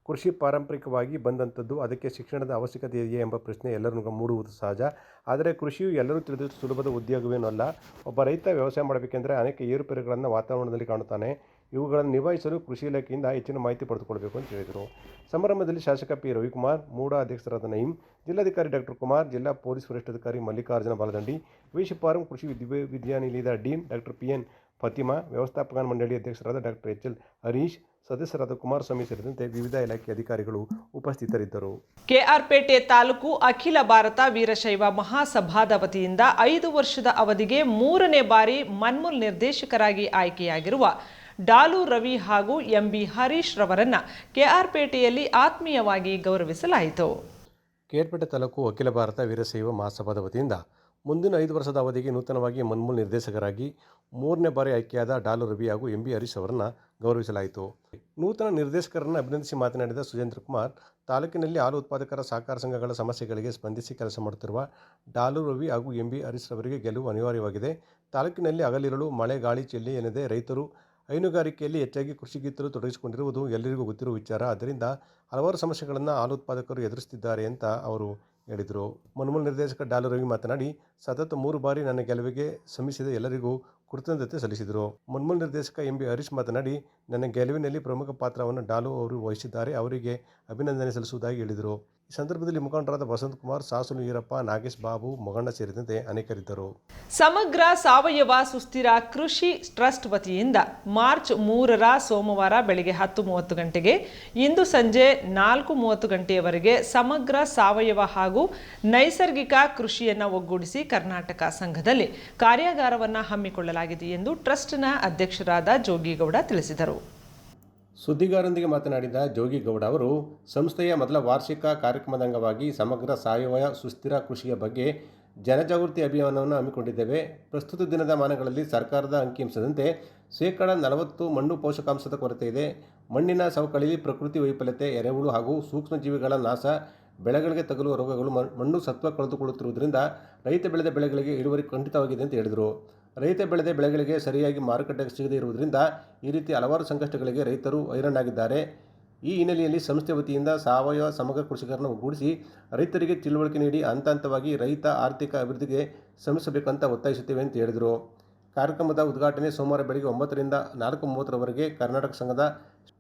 Speaker 2: ಕೃಷಿ ಪಾರಂಪರಿಕವಾಗಿ ಬಂದಂಥದ್ದು ಅದಕ್ಕೆ ಶಿಕ್ಷಣದ ಅವಶ್ಯಕತೆ ಇದೆಯೇ ಎಂಬ ಪ್ರಶ್ನೆ ಎಲ್ಲರಿಗೂ ಮೂಡುವುದು ಸಹಜ. ಆದರೆ ಕೃಷಿಯು ಎಲ್ಲರೂ ತಿಳಿದು ಸುಲಭದ ಉದ್ಯೋಗವೇನೂ ಅಲ್ಲ. ಒಬ್ಬ ರೈತ ವ್ಯವಸಾಯ ಮಾಡಬೇಕೆಂದರೆ ಅನೇಕ ಏರುಪೇರುಗಳನ್ನು ವಾತಾವರಣದಲ್ಲಿ ಕಾಣುತ್ತಾನೆ. ಇವುಗಳನ್ನು ನಿಭಾಯಿಸಲು ಕೃಷಿ ಇಲಾಖೆಯಿಂದ ಹೆಚ್ಚಿನ ಮಾಹಿತಿ ಪಡೆದುಕೊಳ್ಬೇಕು ಅಂತ ಹೇಳಿದರು. ಸಮಾರಂಭದಲ್ಲಿ ಶಾಸಕ ಪಿ. ರವಿಕುಮಾರ್, ಮೂಡ ಅಧ್ಯಕ್ಷರಾದ ನಯೀಂ, ಜಿಲ್ಲಾಧಿಕಾರಿ ಡಾಕ್ಟರ್ ಕುಮಾರ್, ಜಿಲ್ಲಾ ಪೊಲೀಸ್ ವರಿಷ್ಠಾಧಿಕಾರಿ ಮಲ್ಲಿಕಾರ್ಜುನ ಬಾಲದಂಡಿ, ವಿ. ಶಿಪಾರಂ ಕೃಷಿ ವಿದ್ಯಾ ವಿದ್ಯಾನಿಲಯದ dean doctor P. N. Fatima ವ್ಯವಸ್ಥಾಪಕ ಮಂಡಳಿ ಅಧ್ಯಕ್ಷರಾದ ಡಾಕ್ಟರ್ ಎಚ್ ಎಲ್ ಹರೀಶ್ ಸದಸ್ಯರಾದ ಕುಮಾರಸ್ವಾಮಿ ಸೇರಿದಂತೆ ವಿವಿಧ ಇಲಾಖೆ ಅಧಿಕಾರಿಗಳು ಉಪಸ್ಥಿತರಿದ್ದರು.
Speaker 1: ಕೆಆರ್ಪೇಟೆ ತಾಲೂಕು ಅಖಿಲ ಭಾರತ ವೀರಶೈವ ಮಹಾಸಭಾದ ವತಿಯಿಂದ ಐದು ವರ್ಷದ ಅವಧಿಗೆ ಮೂರನೇ ಬಾರಿ ಮನ್ಮುಲ್ ನಿರ್ದೇಶಕರಾಗಿ ಆಯ್ಕೆಯಾಗಿರುವ ಡಾಲು ರವಿ ಹಾಗೂ ಎಂಬಿ ಹರೀಶ್ ರವರನ್ನ ಕೆಆರ್ಪೇಟೆಯಲ್ಲಿ ಆತ್ಮೀಯವಾಗಿ ಗೌರವಿಸಲಾಯಿತು.
Speaker 2: ಕೆಆರ್ಪೇಟೆ ತಾಲೂಕು ಅಖಿಲ ಭಾರತ ವೀರಶೈವ ಮಹಾಸಭಾದ ವತಿಯಿಂದ ಮುಂದಿನ ಐದು ವರ್ಷದ ಅವಧಿಗೆ ನೂತನವಾಗಿ ಮನ್ಮೂಲ್ ನಿರ್ದೇಶಕರಾಗಿ ಮೂರನೇ ಬಾರಿ ಆಯ್ಕೆಯಾದ ಡಾಲು ರವಿ ಹಾಗೂ ಎಂ ಬಿ ಹರೀಶ್ ಅವರನ್ನು ಗೌರವಿಸಲಾಯಿತು. ನೂತನ ನಿರ್ದೇಶಕರನ್ನು ಅಭಿನಂದಿಸಿ ಮಾತನಾಡಿದ ಸುಜೇಂದ್ರ ಕುಮಾರ್, ತಾಲೂಕಿನಲ್ಲಿ ಹಾಲು ಉತ್ಪಾದಕರ ಸಹಕಾರ ಸಂಘಗಳ ಸಮಸ್ಯೆಗಳಿಗೆ ಸ್ಪಂದಿಸಿ ಕೆಲಸ ಮಾಡುತ್ತಿರುವ ಡಾಲು ರವಿ ಹಾಗೂ ಎಂ ಬಿ ಹರೀಶ್ ಅವರಿಗೆ ಗೆಲುವು ಅನಿವಾರ್ಯವಾಗಿದೆ. ತಾಲೂಕಿನಲ್ಲಿ ಹಗಲಿರಲು ಮಳೆ, ಗಾಳಿ ಚೆಲ್ಲಿ ಎನ್ನದೆ ರೈತರು ಹೈನುಗಾರಿಕೆಯಲ್ಲಿ ಹೆಚ್ಚಾಗಿ ಕೃಷಿಗಿತ್ತಲು ತೊಡಗಿಸಿಕೊಂಡಿರುವುದು ಎಲ್ಲರಿಗೂ ಗೊತ್ತಿರುವ ವಿಚಾರ. ಆದ್ದರಿಂದ ಹಲವಾರು ಸಮಸ್ಯೆಗಳನ್ನು ಹಾಲು ಉತ್ಪಾದಕರು ಎದುರಿಸುತ್ತಿದ್ದಾರೆ ಅಂತ ಅವರು ಹೇಳಿದರು. ಮನ್ಮೂಲ್ ನಿರ್ದೇಶಕ ಡಾಲು ರವಿ ಮಾತನಾಡಿ, ಸತತ ಮೂರು ಬಾರಿ ನನ್ನ ಗೆಲುವಿಗೆ ಶ್ರಮಿಸಿದ ಎಲ್ಲರಿಗೂ ಕೃತಜ್ಞತೆ ಸಲ್ಲಿಸಿದರು. ಮುನ್ಮೂಲ್ ನಿರ್ದೇಶಕ ಎಂ ಬಿ ಹರೀಶ್ ಮಾತನಾಡಿ, ನನ್ನ ಗೆಲುವಿನಲ್ಲಿ ಪ್ರಮುಖ ಪಾತ್ರವನ್ನು ಡಾಲು ಅವರು ವಹಿಸಿದ್ದಾರೆ, ಅವರಿಗೆ ಅಭಿನಂದನೆ ಸಲ್ಲಿಸುವುದಾಗಿ ಹೇಳಿದರು. ಈ ಸಂದರ್ಭದಲ್ಲಿ ಮುಖಂಡರಾದ ವಸಂತ್ ಕುಮಾರ್, ಸಾಸುಲು ಈರಪ್ಪ, ನಾಗೇಶ್ ಬಾಬು, ಮೊಗಣ್ಣ ಸೇರಿದಂತೆ ಅನೇಕರಿದ್ದರು.
Speaker 1: ಸಮಗ್ರ ಸಾವಯವ ಸುಸ್ಥಿರ ಕೃಷಿ ಟ್ರಸ್ಟ್ ವತಿಯಿಂದ ಮಾರ್ಚ್ ಮೂರರ ಸೋಮವಾರ ಬೆಳಗ್ಗೆ ಹತ್ತು ಮೂವತ್ತು ಗಂಟೆಗೆ ಇಂದು ಸಂಜೆ ನಾಲ್ಕು ಮೂವತ್ತು ಗಂಟೆಯವರೆಗೆ ಸಮಗ್ರ ಸಾವಯವ ಹಾಗೂ ನೈಸರ್ಗಿಕ ಕೃಷಿಯನ್ನು ಒಗ್ಗೂಡಿಸಿ ಕರ್ನಾಟಕ ಸಂಘದಲ್ಲಿ ಕಾರ್ಯಾಗಾರವನ್ನು ಹಮ್ಮಿಕೊಳ್ಳಲಾಗಿದೆ ಎಂದು ಟ್ರಸ್ಟ್ನ ಅಧ್ಯಕ್ಷರಾದ ಜೋಗಿಗೌಡ ತಿಳಿಸಿದರು.
Speaker 2: ಸುದ್ದಿಗಾರರೊಂದಿಗೆ ಮಾತನಾಡಿದ ಜೋಗಿಗೌಡ ಅವರು, ಸಂಸ್ಥೆಯ ಮೊದಲ ವಾರ್ಷಿಕ ಕಾರ್ಯಕ್ರಮದ ಅಂಗವಾಗಿ ಸಮಗ್ರ ಸಾವಯವ ಸುಸ್ಥಿರ ಕೃಷಿಯ ಬಗ್ಗೆ ಜನಜಾಗೃತಿ ಅಭಿಯಾನವನ್ನು ಹಮ್ಮಿಕೊಂಡಿದ್ದೇವೆ. ಪ್ರಸ್ತುತ ದಿನದ ಮಾನಗಳಲ್ಲಿ ಸರ್ಕಾರದ ಅಂಕಿಅಂಶದಂತೆ ಶೇಕಡ ನಲವತ್ತು ಮಣ್ಣು ಪೋಷಕಾಂಶದ ಕೊರತೆ ಇದೆ. ಮಣ್ಣಿನ ಸವಕಳಿ ಪ್ರಕೃತಿ ವೈಫಲ್ಯತೆ, ಎರೆಹುಳು ಹಾಗೂ ಸೂಕ್ಷ್ಮಜೀವಿಗಳ ನಾಶ, ಬೆಳೆಗಳಿಗೆ ತಗಲುವ ರೋಗಗಳು ಮಣ್ಣು ಸತ್ವ ಕಳೆದುಕೊಳ್ಳುತ್ತಿರುವುದರಿಂದ ರೈತ ಬೆಳೆದ ಬೆಳೆಗಳಿಗೆ ಇಳುವರಿ ಖಂಡಿತವಾಗಿದೆ ಅಂತ ಹೇಳಿದರು. ರೈತ ಬೆಳೆದ ಬೆಳೆಗಳಿಗೆ ಸರಿಯಾಗಿ ಮಾರುಕಟ್ಟೆ ಸಿಗದೇ ಇರುವುದರಿಂದ ಈ ರೀತಿ ಹಲವಾರು ಸಂಕಷ್ಟಗಳಿಗೆ ರೈತರು ಹೈರಾಣಾಗಿದ್ದಾರೆ. ಈ ಹಿನ್ನೆಲೆಯಲ್ಲಿ ಸಂಸ್ಥೆ ವತಿಯಿಂದ ಸಾವಯವ ಸಮಗ್ರ ಕೃಷಿಕರನ್ನು ಒಗ್ಗೂಡಿಸಿ ರೈತರಿಗೆ ತಿಳುವಳಿಕೆ ನೀಡಿ ಹಂತ ಹಂತವಾಗಿ ರೈತ ಆರ್ಥಿಕ ಅಭಿವೃದ್ಧಿಗೆ ಶ್ರಮಿಸಬೇಕಂತ ಒತ್ತಾಯಿಸುತ್ತೇವೆ ಅಂತ ಹೇಳಿದರು. ಕಾರ್ಯಕ್ರಮದ ಉದ್ಘಾಟನೆ ಸೋಮವಾರ ಬೆಳಗ್ಗೆ ಒಂಬತ್ತರಿಂದ ನಾಲ್ಕು ಮೂವತ್ತರವರೆಗೆ ಕರ್ನಾಟಕ ಸಂಘದ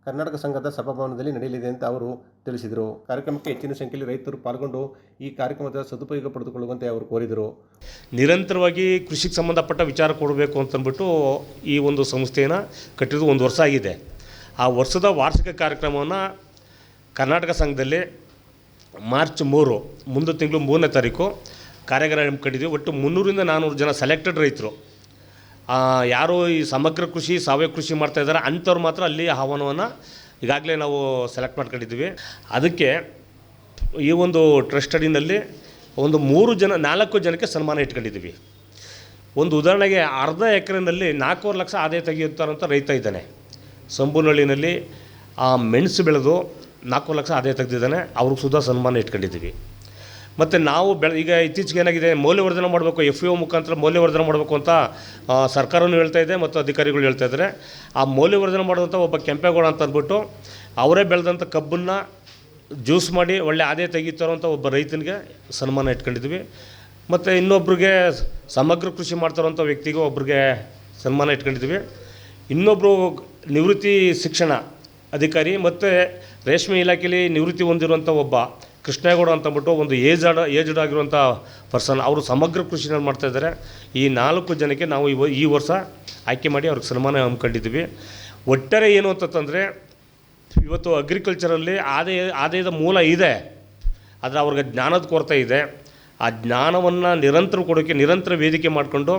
Speaker 2: ಕರ್ನಾಟಕ ಸಂಘದ ಸಭಾಭವನದಲ್ಲಿ ನಡೆಯಲಿದೆ ಅಂತ ಅವರು ತಿಳಿಸಿದರು. ಕಾರ್ಯಕ್ರಮಕ್ಕೆ ಹೆಚ್ಚಿನ ಸಂಖ್ಯೆಯಲ್ಲಿ ರೈತರು ಪಾಲ್ಗೊಂಡು ಈ ಕಾರ್ಯಕ್ರಮದ ಸದುಪಯೋಗ ಪಡೆದುಕೊಳ್ಳುವಂತೆ ಅವರು ಕೋರಿದರು.
Speaker 11: ನಿರಂತರವಾಗಿ ಕೃಷಿಗೆ ಸಂಬಂಧಪಟ್ಟ ವಿಚಾರ ಕೊಡಬೇಕು ಅಂತಂದ್ಬಿಟ್ಟು ಈ ಒಂದು ಸಂಸ್ಥೆಯನ್ನು ಕಟ್ಟಿದ್ದು ಒಂದು ವರ್ಷ ಆಗಿದೆ. ಆ ವರ್ಷದ ವಾರ್ಷಿಕ ಕಾರ್ಯಕ್ರಮವನ್ನು ಕರ್ನಾಟಕ ಸಂಘದಲ್ಲಿ ಮಾರ್ಚ್ ಮೂರು ಮುಂದೆ ತಿಂಗಳು ಮೂರನೇ ತಾರೀಕು ಕಾರ್ಯಾಗಾರ ಹಮ್ಮಿಕೊಂಡಿದ್ವಿ ಒಟ್ಟು ಮುನ್ನೂರಿಂದ ನಾನ್ನೂರು ಜನ ಸೆಲೆಕ್ಟೆಡ್ ರೈತರು. ಯಾರು ಈ ಸಮಗ್ರ ಕೃಷಿ, ಸಾವಯವ ಕೃಷಿ ಮಾಡ್ತಾ ಇದ್ದಾರೆ, ಅಂಥವ್ರು ಮಾತ್ರ ಅಲ್ಲಿ ಆಹ್ವಾನವನ್ನು ಈಗಾಗಲೇ ನಾವು ಸೆಲೆಕ್ಟ್ ಮಾಡ್ಕೊಂಡಿದ್ದೀವಿ. ಅದಕ್ಕೆ ಈ ಒಂದು ಟ್ರಸ್ಟಡಿನಲ್ಲಿ ಒಂದು ಮೂರು ಜನ, ನಾಲ್ಕು ಜನಕ್ಕೆ ಸನ್ಮಾನ ಇಟ್ಕೊಂಡಿದ್ದೀವಿ. ಒಂದು ಉದಾಹರಣೆಗೆ ಅರ್ಧ ಎಕರೆನಲ್ಲಿ ನಾಲ್ಕೂವರೆ ಲಕ್ಷ ಆದಾಯ ತೆಗೆಯುತ್ತಾರಂಥ ರೈತ ಇದ್ದಾನೆ. ಸಂಬೂನಹಳ್ಳಿನಲ್ಲಿ ಆ ಮೆಣಸು ಬೆಳೆದು ನಾಲ್ಕು ಲಕ್ಷ ಆದಾಯ ತೆಗೆದಿದ್ದಾನೆ, ಅವ್ರಿಗೆ ಸುಧಾ ಸನ್ಮಾನ ಇಟ್ಕೊಂಡಿದ್ದೀವಿ. ಮತ್ತು ನಾವು ಬೆಳೆ ಈಗ ಇತ್ತೀಚೆಗೆ ಏನಾಗಿದೆ, ಮೌಲ್ಯವರ್ಧನೆ ಮಾಡಬೇಕು ಎಫ್ ಯು ಮುಖಾಂತರ ಮೌಲ್ಯವರ್ಧನೆ ಮಾಡಬೇಕು ಅಂತ ಸರ್ಕಾರವೂ ಹೇಳ್ತಾ ಇದೆ ಮತ್ತು ಅಧಿಕಾರಿಗಳು ಹೇಳ್ತಾ ಇದ್ದಾರೆ. ಆ ಮೌಲ್ಯವರ್ಧನೆ ಮಾಡಿದಂಥ ಒಬ್ಬ ಕೆಂಪೇಗೌಡ ಅಂತ ಅಂದ್ಬಿಟ್ಟು, ಅವರೇ ಬೆಳೆದಂಥ ಕಬ್ಬನ್ನು ಜ್ಯೂಸ್ ಮಾಡಿ ಒಳ್ಳೆ ಆದಾಯ ಅಂತ ಒಬ್ಬ ರೈತನಿಗೆ ಸನ್ಮಾನ ಇಟ್ಕೊಂಡಿದ್ವಿ. ಮತ್ತು ಇನ್ನೊಬ್ರಿಗೆ ಸಮಗ್ರ ಕೃಷಿ ಮಾಡ್ತಾರಂಥ ವ್ಯಕ್ತಿಗೂ ಒಬ್ರಿಗೆ ಸನ್ಮಾನ ಇಟ್ಕೊಂಡಿದ್ವಿ. ಇನ್ನೊಬ್ಬರು ನಿವೃತ್ತಿ ಶಿಕ್ಷಣ ಅಧಿಕಾರಿ ಮತ್ತು ರೇಷ್ಮೆ ಇಲಾಖೆಯಲ್ಲಿ ನಿವೃತ್ತಿ ಹೊಂದಿರುವಂಥ ಒಬ್ಬ ಕೃಷ್ಣೇಗೌಡ ಅಂತಂದ್ಬಿಟ್ಟು ಒಂದು ಏಜಡ್ ಏಜ್ಡ್ ಆಗಿರುವಂಥ ಪರ್ಸನ್ ಅವರು ಸಮಗ್ರ ಕೃಷಿನ ಮಾಡ್ತಾಯಿದ್ದಾರೆ ಈ ನಾಲ್ಕು ಜನಕ್ಕೆ ನಾವು ಈ ವರ್ಷ ಆಯ್ಕೆ ಮಾಡಿ ಅವ್ರಿಗೆ ಸನ್ಮಾನ ಹಮ್ಮಿಕೊಂಡಿದ್ವಿ ಒಟ್ಟಾರೆ ಏನು ಅಂತಂದರೆ ಇವತ್ತು ಅಗ್ರಿಕಲ್ಚರಲ್ಲಿ ಆದಾಯ, ಆದಾಯದ ಮೂಲ ಇದೆ. ಆದರೆ ಅವ್ರಿಗೆ ಜ್ಞಾನದ ಕೊರತೆ ಇದೆ. ಆ ಜ್ಞಾನವನ್ನು ನಿರಂತರ ಕೊಡೋಕ್ಕೆ ನಿರಂತರ ವೇದಿಕೆ ಮಾಡಿಕೊಂಡು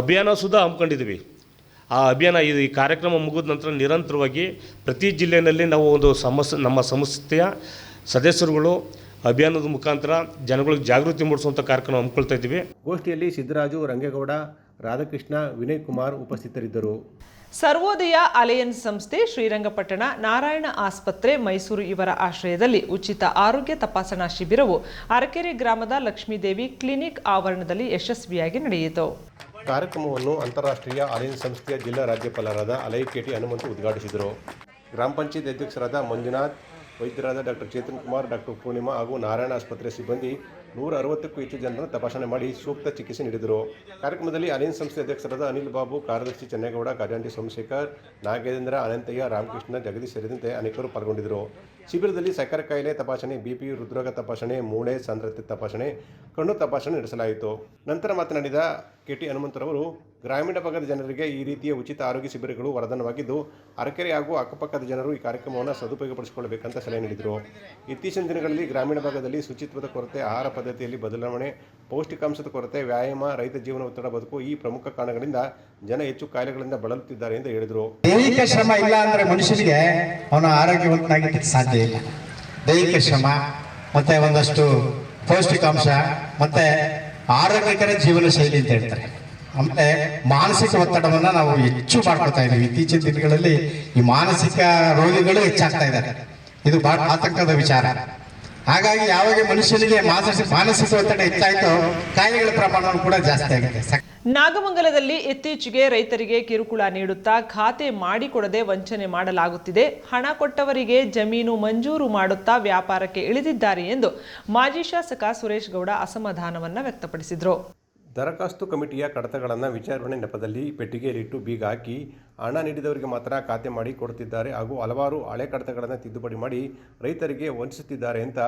Speaker 11: ಅಭಿಯಾನ ಸುಧಾ ಹಮ್ಮಿಕೊಂಡಿದ್ವಿ ಆ ಅಭಿಯಾನ ಈ ಕಾರ್ಯಕ್ರಮ ಮುಗಿದ ನಂತರ ನಿರಂತರವಾಗಿ ಪ್ರತಿ ಜಿಲ್ಲೆಯಲ್ಲಿ ನಾವು ಒಂದು ಸಮಸ್ಯೆ ನಮ್ಮ ಸಂಸ್ಥೆಯ ಸದಸ್ಯರುಗಳು ಅಭಿಯಾನದ ಮುಖಾಂತರ ಜನಗಳಿಗೆ ಜಾಗೃತಿ ಮೂಡಿಸುವಂಥ ಕಾರ್ಯಕ್ರಮ ಹಮ್ಮಿಕೊಳ್ತಾ ಇದ್ದೀವಿ.
Speaker 2: ಗೋಷ್ಠಿಯಲ್ಲಿ ಸಿದ್ದರಾಜು ರಂಗೇಗೌಡ ರಾಧಾಕೃಷ್ಣ ವಿನಯ್ ಕುಮಾರ್ ಉಪಸ್ಥಿತರಿದ್ದರು.
Speaker 1: ಸರ್ವೋದಯ ಅಲಯನ್ಸ್ ಸಂಸ್ಥೆ ಶ್ರೀರಂಗಪಟ್ಟಣ ನಾರಾಯಣ ಆಸ್ಪತ್ರೆ ಮೈಸೂರು ಇವರ ಆಶ್ರಯದಲ್ಲಿ ಉಚಿತ ಆರೋಗ್ಯ ತಪಾಸಣಾ ಶಿಬಿರವು ಅರಕೆರೆ ಗ್ರಾಮದ ಲಕ್ಷ್ಮೀದೇವಿ ಕ್ಲಿನಿಕ್ ಆವರಣದಲ್ಲಿ ಯಶಸ್ವಿಯಾಗಿ ನಡೆಯಿತು.
Speaker 2: ಕಾರ್ಯಕ್ರಮವನ್ನು ಅಂತಾರಾಷ್ಟ್ರೀಯ ಅಲಯನ್ಸ್ ಸಂಸ್ಥೆಯ ಜಿಲ್ಲಾ ರಾಜ್ಯಪಾಲರಾದ ಅಲೈ ಕೆಟಿ ಹನುಮಂತು ಉದ್ಘಾಟಿಸಿದರು. ಗ್ರಾಮ ಪಂಚಾಯತ್ ಅಧ್ಯಕ್ಷರಾದ ಮಂಜುನಾಥ್ ವೈದ್ಯರಾದ ಡಾಕ್ಟರ್ ಚೇತನ್ ಕುಮಾರ್, ಡಾಕ್ಟರ್ ಪೂರ್ಣಿಮಾ ಹಾಗೂ ನಾರಾಯಣ ಆಸ್ಪತ್ರೆ ಸಿಬ್ಬಂದಿ ನೂರ ಅರವತ್ತಕ್ಕೂ ಹೆಚ್ಚು ಜನರನ್ನು ತಪಾಸಣೆ ಮಾಡಿ ಸೂಕ್ತ ಚಿಕಿತ್ಸೆ ನೀಡಿದರು. ಕಾರ್ಯಕ್ರಮದಲ್ಲಿ ಅನಿಲ್ ಸಂಸ್ಥೆ ಅಧ್ಯಕ್ಷರಾದ ಅನಿಲ್ ಬಾಬು, ಕಾರ್ಯದರ್ಶಿ ಚೆನ್ನೇಗೌಡ ಖಜಾಂಡಿ ಸೋಮಶೇಖರ್, ನಾಗೇಂದ್ರ ಅನಂತಯ್ಯ, ರಾಮಕೃಷ್ಣ, ಜಗದೀಶ್ ಸೇರಿದಂತೆ ಅನೇಕರು ಪಾಲ್ಗೊಂಡಿದ್ದರು. ಶಿಬಿರದಲ್ಲಿ ಸಕ್ಕರೆ ಕಾಯಿಲೆ ತಪಾಸಣೆ, ಬಿಪಿ, ಹೃದ್ರೋಗ ತಪಾಸಣೆ, ಮೂಳೆ, ಸಾಂದ್ರತೆ ತಪಾಸಣೆ, ಕಣ್ಣು ತಪಾಸಣೆ ನಡೆಸಲಾಯಿತು. ನಂತರ ಮಾತನಾಡಿದ ಕೆಟಿ ಹನುಮಂತರವರು, ಗ್ರಾಮೀಣ ಭಾಗದ ಜನರಿಗೆ ಈ ರೀತಿಯ ಉಚಿತ ಆರೋಗ್ಯ ಶಿಬಿರಗಳು ವರದಾನವಾಗಿದ್ದು, ಅರಕೆರೆ ಹಾಗೂ ಅಕ್ಕಪಕ್ಕದ ಜನರು ಈ ಕಾರ್ಯಕ್ರಮವನ್ನು ಸದುಪಯೋಗಪಡಿಸಿಕೊಳ್ಳಬೇಕಂತ ಸಲಹೆ ನೀಡಿದರು. ಇತ್ತೀಚಿನ ದಿನಗಳಲ್ಲಿ ಗ್ರಾಮೀಣ ಭಾಗದಲ್ಲಿ ಶುಚಿತ್ವದ ಕೊರತೆ, ಆಹಾರ ಪದ್ಧತಿಯಲ್ಲಿ ಬದಲಾವಣೆ, ಪೌಷ್ಟಿಕಾಂಶದ ಕೊರತೆ, ವ್ಯಾಯಾಮ, ರೈತ ಜೀವನ ಒತ್ತಡ ಬದುಕು ಈ ಪ್ರಮುಖ ಕಾರಣಗಳಿಂದ ಜನ ಹೆಚ್ಚು ಕಾಯಿಲೆಗಳಿಂದ ಬಳಲುತ್ತಿದ್ದಾರೆ ಎಂದು ಹೇಳಿದರು.
Speaker 12: ದೈಹಿಕ ಶ್ರಮ ಇಲ್ಲ ಅಂದ್ರೆ ಮನುಷ್ಯನಿಗೆ ಅವನು ಆರೋಗ್ಯವಂತನಾಗಿದ್ದಕ್ಕೆ ಸಾಧ್ಯ ಇಲ್ಲ. ದೈಹಿಕ ಶ್ರಮ, ಮತ್ತೆ ಒಂದಷ್ಟು ಪೌಷ್ಟಿಕಾಂಶ, ಮತ್ತೆ ಆರೋಗ್ಯಕರ ಜೀವನ ಶೈಲಿ ಅಂತ ಹೇಳ್ತಾರೆ. ಆಮೇಲೆ ಮಾನಸಿಕ ಒತ್ತಡವನ್ನ ನಾವು ಹೆಚ್ಚು ಮಾಡ್ಕೊತಾ ಇದ್ದೀವಿ. ಇತ್ತೀಚಿನ ದಿನಗಳಲ್ಲಿ ಈ ಮಾನಸಿಕ ರೋಗಿಗಳು ಹೆಚ್ಚಾಗ್ತಾ ಇದ್ದಾರೆ. ಇದು ಬಹಳ ಆತಂಕದ ವಿಚಾರ. ಹಾಗಾಗಿ ಯಾವಾಗ ಮನುಷ್ಯನಿಗೆ ಮಾನಸಿಕ ಮಾನಸಿಕ ಒತ್ತಡ ಹೆಚ್ಚಾಯಿತೋ ಕಾಯಿಲೆಗಳ ಪ್ರಮಾಣವು ಕೂಡ ಜಾಸ್ತಿ ಆಗಿದೆ
Speaker 1: ನಾಗಮಂಗಲದಲ್ಲಿ ಇತ್ತೀಚೆಗೆ ರೈತರಿಗೆ ಕಿರುಕುಳ ನೀಡುತ್ತಾ ಖಾತೆ ಮಾಡಿಕೊಡದೆ ವಂಚನೆ ಮಾಡಲಾಗುತ್ತಿದೆ. ಹಣ ಕೊಟ್ಟವರಿಗೆ ಜಮೀನು ಮಂಜೂರು ಮಾಡುತ್ತಾ ವ್ಯಾಪಾರಕ್ಕೆ ಇಳಿದಿದ್ದಾರೆ ಎಂದು ಮಾಜಿ ಶಾಸಕ ಸುರೇಶ್ ಗೌಡ ಅಸಮಾಧಾನವನ್ನ ವ್ಯಕ್ತಪಡಿಸಿದರು.
Speaker 2: ದರಖಾಸ್ತು ಕಮಿಟಿಯ ಕಡತಗಳನ್ನು ವಿಚಾರಣೆ ನೆಪದಲ್ಲಿ ಪೆಟ್ಟಿಗೆಯಲ್ಲಿಟ್ಟು ಬೀಗ ಹಾಕಿ ಹಣ ನೀಡಿದವರಿಗೆ ಮಾತ್ರ ಖಾತೆ ಮಾಡಿ ಕೊಡುತ್ತಿದ್ದಾರೆ ಹಾಗೂ ಹಲವಾರು ಹಳೆ ಕಡತಗಳನ್ನು ತಿದ್ದುಪಡಿ ಮಾಡಿ ರೈತರಿಗೆ ವಂಚಿಸುತ್ತಿದ್ದಾರೆ ಅಂತ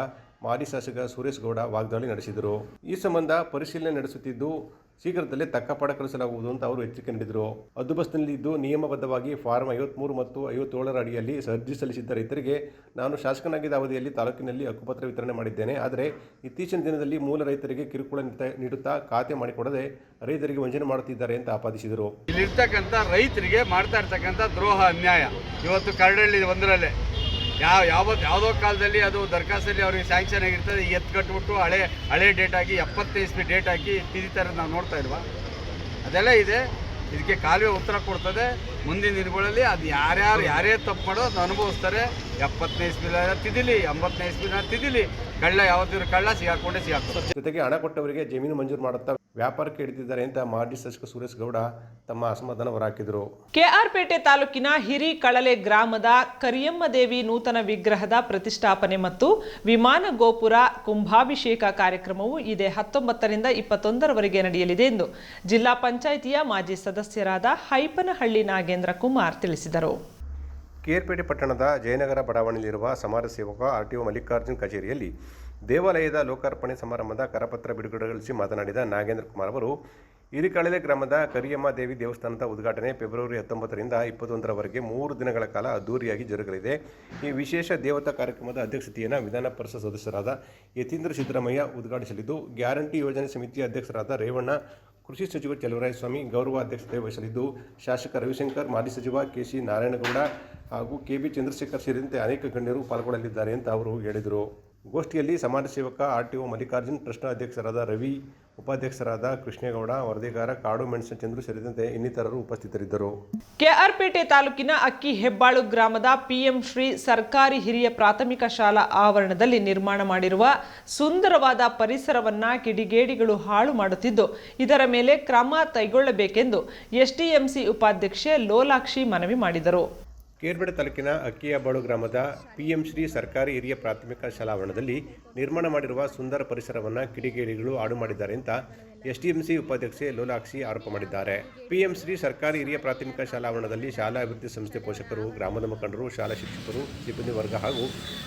Speaker 2: ಮಾಜಿ ಶಾಸಕ ಸುರೇಶ್ ಗೌಡ ವಾಗ್ದಾಳಿ ನಡೆಸಿದರು. ಈ ಸಂಬಂಧ ಪರಿಶೀಲನೆ ನಡೆಸುತ್ತಿದ್ದು ಶೀಘ್ರದಲ್ಲೇ ತಕ್ಕ ಪಾಠ ಕಳಿಸಲಾಗುವುದು ಅಂತ ಅವರು ಎಚ್ಚರಿಕೆ ನೀಡಿದರು. ನಿಯಮಬದ್ಧವಾಗಿ ಫಾರ್ಮ್ ಐವತ್ಮೂರು ಮತ್ತು ಐವತ್ತೇಳರ ಅಡಿಯಲ್ಲಿ ಅರ್ಜಿ ಸಲ್ಲಿಸಿದ್ದ ರೈತರಿಗೆ ನಾನು ಶಾಸಕನಾಗಿದ್ದ ಅವಧಿಯಲ್ಲಿ ತಾಲೂಕಿನಲ್ಲಿ ಹಕ್ಕುಪತ್ರ ವಿತರಣೆ ಮಾಡಿದ್ದೇನೆ. ಆದರೆ ಇತ್ತೀಚಿನ ದಿನದಲ್ಲಿ ಮೂಲ ರೈತರಿಗೆ ಕಿರುಕುಳ ನೀಡ್ತಾ- ನೀಡುತ್ತಾ ಖಾತೆ ಮಾಡಿಕೊಡದೆ ರೈತರಿಗೆ ವಂಚನೆ ಮಾಡುತ್ತಿದ್ದಾರೆ ಅಂತ ಆಪಾದಿಸಿದರು.
Speaker 13: ಇಲ್ಲಿರ್ತಕ್ಕಂಥ ರೈತರಿಗೆ ಮಾಡ್ತಾ ಇರ್ತಕ್ಕಂಥ ದ್ರೋಹ ಅನ್ಯಾಯ. ಇವತ್ತು ಕರಡಳ್ಳಿ ಒಂದರಲ್ಲೇ ಯಾವ ಯಾವತ್ತು ಯಾವುದೋ ಕಾಲದಲ್ಲಿ ಅದು ದರ್ಖಾಸ್ತಲ್ಲಿ ಅವ್ರಿಗೆ ಸ್ಯಾಂಕ್ಷನ್ ಆಗಿರ್ತದೆ ಎತ್ತು ಕಟ್ಬಿಟ್ಟು ಹಳೆ ಹಳೆ ಡೇಟ್ ಆಗಿ ಎಪ್ಪತ್ತೈದು ಡೇಟ್ ಹಾಕಿ ತಿದ್ದಿತಾರೆ ನಾವು ನೋಡ್ತಾ ಇಲ್ವಾ? ಅದೆಲ್ಲ ಇದೆ. ಇದಕ್ಕೆ ಕಾಲುವೆ ಉತ್ತರ ಕೊಡ್ತದೆ. ಮುಂದಿನ ದಿನಗಳಲ್ಲಿ ಅದು ಯಾರ್ಯಾರು ಯಾರೇ ತಪ್ಪು ಮಾಡೋ ಅದನ್ನ ಅನುಭವಿಸ್ತಾರೆ. ಎಪ್ಪತ್ತನೇ ಇಸ್ವಿಲ ತಿದಿಲಿ ಎಂಬತ್ತನೇ ಇಸ್ವಿನ ತಿದಿಲಿ. ಕಳ್ಳ ಯಾವತ್ತಿದ್ರು ಕಳ್ಳ ಸಿಗಾಕೊಂಡೇ ಸಿಗಾಕೊಂಡು
Speaker 2: ಜೊತೆಗೆ ಹಣ ಕೊಟ್ಟವರಿಗೆ ಜಮೀನು ಮಂಜೂರು ಮಾಡುತ್ತಾ ವ್ಯಾಪಾರಕ್ಕೆ ಹಿಡಿದಿದ್ದಾರೆ ಅಂತ ಮಾಜಿ ಶಾಸಕ ಸುರೇಶ್ ಗೌಡ ತಮ್ಮ ಅಸಮಾಧಾನ ಹೊರಹಾಕಿದರು
Speaker 1: ಕೆಆರ್ಪೇಟೆ ತಾಲೂಕಿನ ಹಿರಿ ಕಳಲೆ ಗ್ರಾಮದ ಕರಿಯಮ್ಮ ದೇವಿ ನೂತನ ವಿಗ್ರಹದ ಪ್ರತಿಷ್ಠಾಪನೆ ಮತ್ತು ವಿಮಾನ ಗೋಪುರ ಕುಂಭಾಭಿಷೇಕ ಕಾರ್ಯಕ್ರಮವು ಇದೇ ಹತ್ತೊಂಬತ್ತರಿಂದ ಇಪ್ಪತ್ತೊಂದರವರೆಗೆ ನಡೆಯಲಿದೆ ಎಂದು ಜಿಲ್ಲಾ ಪಂಚಾಯಿತಿಯ ಮಾಜಿ ಸದಸ್ಯರಾದ ಹೈಪನಹಳ್ಳಿ ನಾಗೇಂದ್ರ ಕುಮಾರ್ ತಿಳಿಸಿದರು.
Speaker 2: ಕೆಆರ್ಪೇಟೆ ಪಟ್ಟಣದ ಜಯನಗರ ಬಡಾವಣೆಯಲ್ಲಿರುವ ಸಮಾಜ ಸೇವಕ ಆರ್ ಟಿ ಒ ಮಲ್ಲಿಕಾರ್ಜುನ್ ಕಚೇರಿಯಲ್ಲಿ ದೇವಾಲಯದ ಲೋಕಾರ್ಪಣೆ ಸಮಾರಂಭದ ಕರಪತ್ರ ಬಿಡುಗಡೆಗೊಳಿಸಿ ಮಾತನಾಡಿದ ನಾಗೇಂದ್ರ ಕುಮಾರ್ ಅವರು ಹಿರಿಕಳಲೆ ಗ್ರಾಮದ ಕರಿಯಮ್ಮ ದೇವಿ ದೇವಸ್ಥಾನದ ಉದ್ಘಾಟನೆ ಫೆಬ್ರವರಿ ಹತ್ತೊಂಬತ್ತರಿಂದ ಇಪ್ಪತ್ತೊಂದರವರೆಗೆ ಮೂರು ದಿನಗಳ ಕಾಲ ಅದ್ದೂರಿಯಾಗಿ ಜರುಗಲಿದೆ. ಈ ವಿಶೇಷ ದೇವತಾ ಕಾರ್ಯಕ್ರಮದ ಅಧ್ಯಕ್ಷತೆಯನ್ನು ವಿಧಾನ ಪರಿಷತ್ ಸದಸ್ಯರಾದ ಯತೀಂದ್ರ ಸಿದ್ದರಾಮಯ್ಯ ಉದ್ಘಾಟಿಸಲಿದ್ದು, ಗ್ಯಾರಂಟಿ ಯೋಜನೆ ಸಮಿತಿಯ ಅಧ್ಯಕ್ಷರಾದ ರೇವಣ್ಣ, ಕೃಷಿ ಸಚಿವ ಚಲುವರಾಯಸ್ವಾಮಿ ಗೌರವ ಅಧ್ಯಕ್ಷತೆ ವಹಿಸಲಿದ್ದು, ಶಾಸಕ ರವಿಶಂಕರ್, ಮಾಜಿ ಸಚಿವ ಕೆ ಸಿ ನಾರಾಯಣಗೌಡ ಹಾಗೂ ಕೆ ಬಿ ಚಂದ್ರಶೇಖರ್ ಸೇರಿದಂತೆ ಅನೇಕ ಗಣ್ಯರು ಪಾಲ್ಗೊಳ್ಳಲಿದ್ದಾರೆ ಅಂತ ಅವರು ಹೇಳಿದರು. ಗೋಷ್ಠಿಯಲ್ಲಿ ಸಮಾಜ ಸೇವಕ ಆರ್ ಟಿ ಒ ಮಲ್ಲಿಕಾರ್ಜುನ್ ಟ್ರಸ್ಟ್ನ ಅಧ್ಯಕ್ಷರಾದ ರವಿ, ಉಪಾಧ್ಯಕ್ಷರಾದ ಕೃಷ್ಣೇಗೌಡ, ವರದಿಗಾರ ಕಾಡು ಮೆಣಸಿನ ಚಂದ್ರು ಸೇರಿದಂತೆ ಇನ್ನಿತರರು ಉಪಸ್ಥಿತರಿದ್ದರು.
Speaker 1: ಕೆಆರ್ಪೇಟೆ ತಾಲೂಕಿನ ಅಕ್ಕಿ ಹೆಬ್ಬಾಳು ಗ್ರಾಮದ ಪಿಎಂ ಶ್ರೀ ಸರ್ಕಾರಿ ಹಿರಿಯ ಪ್ರಾಥಮಿಕ ಶಾಲಾ ಆವರಣದಲ್ಲಿ ನಿರ್ಮಾಣ ಮಾಡಿರುವ ಸುಂದರವಾದ ಪರಿಸರವನ್ನ ಕಿಡಿಗೇಡಿಗಳು ಹಾಳು ಮಾಡುತ್ತಿದ್ದು, ಇದರ ಮೇಲೆ ಕ್ರಮ ಕೈಗೊಳ್ಳಬೇಕೆಂದು ಎಸ್ಡಿಎಂಸಿ ಉಪಾಧ್ಯಕ್ಷೆ ಲೋಲಾಕ್ಷಿ ಮನವಿ ಮಾಡಿದರು.
Speaker 2: ಕೇರ್ಬೇಡ ತಾಲೂಕಿನ ಅಕ್ಕಿಯಬಾಳು ಗ್ರಾಮದ ಪಿಎಂ ಶ್ರೀ ಸರ್ಕಾರಿ ಹಿರಿಯ ಪ್ರಾಥಮಿಕ ಶಾಲಾವರಣದಲ್ಲಿ ನಿರ್ಮಾಣ ಮಾಡಿರುವ ಸುಂದರ ಪರಿಸರವನ್ನು ಕಿಡಿಗೇಡಿಗಳು ಹಾಡು ಮಾಡಿದ್ದಾರೆ ಅಂತ ಎಸ್ಡಿಎಂಸಿ ಉಪಾಧ್ಯಕ್ಷೆ ಲೋಲಾಕ್ಷಿ ಆರೋಪ ಮಾಡಿದ್ದಾರೆ. ಪಿಎಂ ಶ್ರೀ ಸರ್ಕಾರಿ ಹಿರಿಯ ಪ್ರಾಥಮಿಕ ಶಾಲಾವರಣದಲ್ಲಿ ಶಾಲಾ ಅಭಿವೃದ್ಧಿ ಸಂಸ್ಥೆ ಪೋಷಕರು, ಗ್ರಾಮದ ಮುಖಂಡರು, ಶಾಲಾ ಶಿಕ್ಷಕರು, ಸಿಬ್ಬಂದಿ ವರ್ಗ ಹಾಗೂ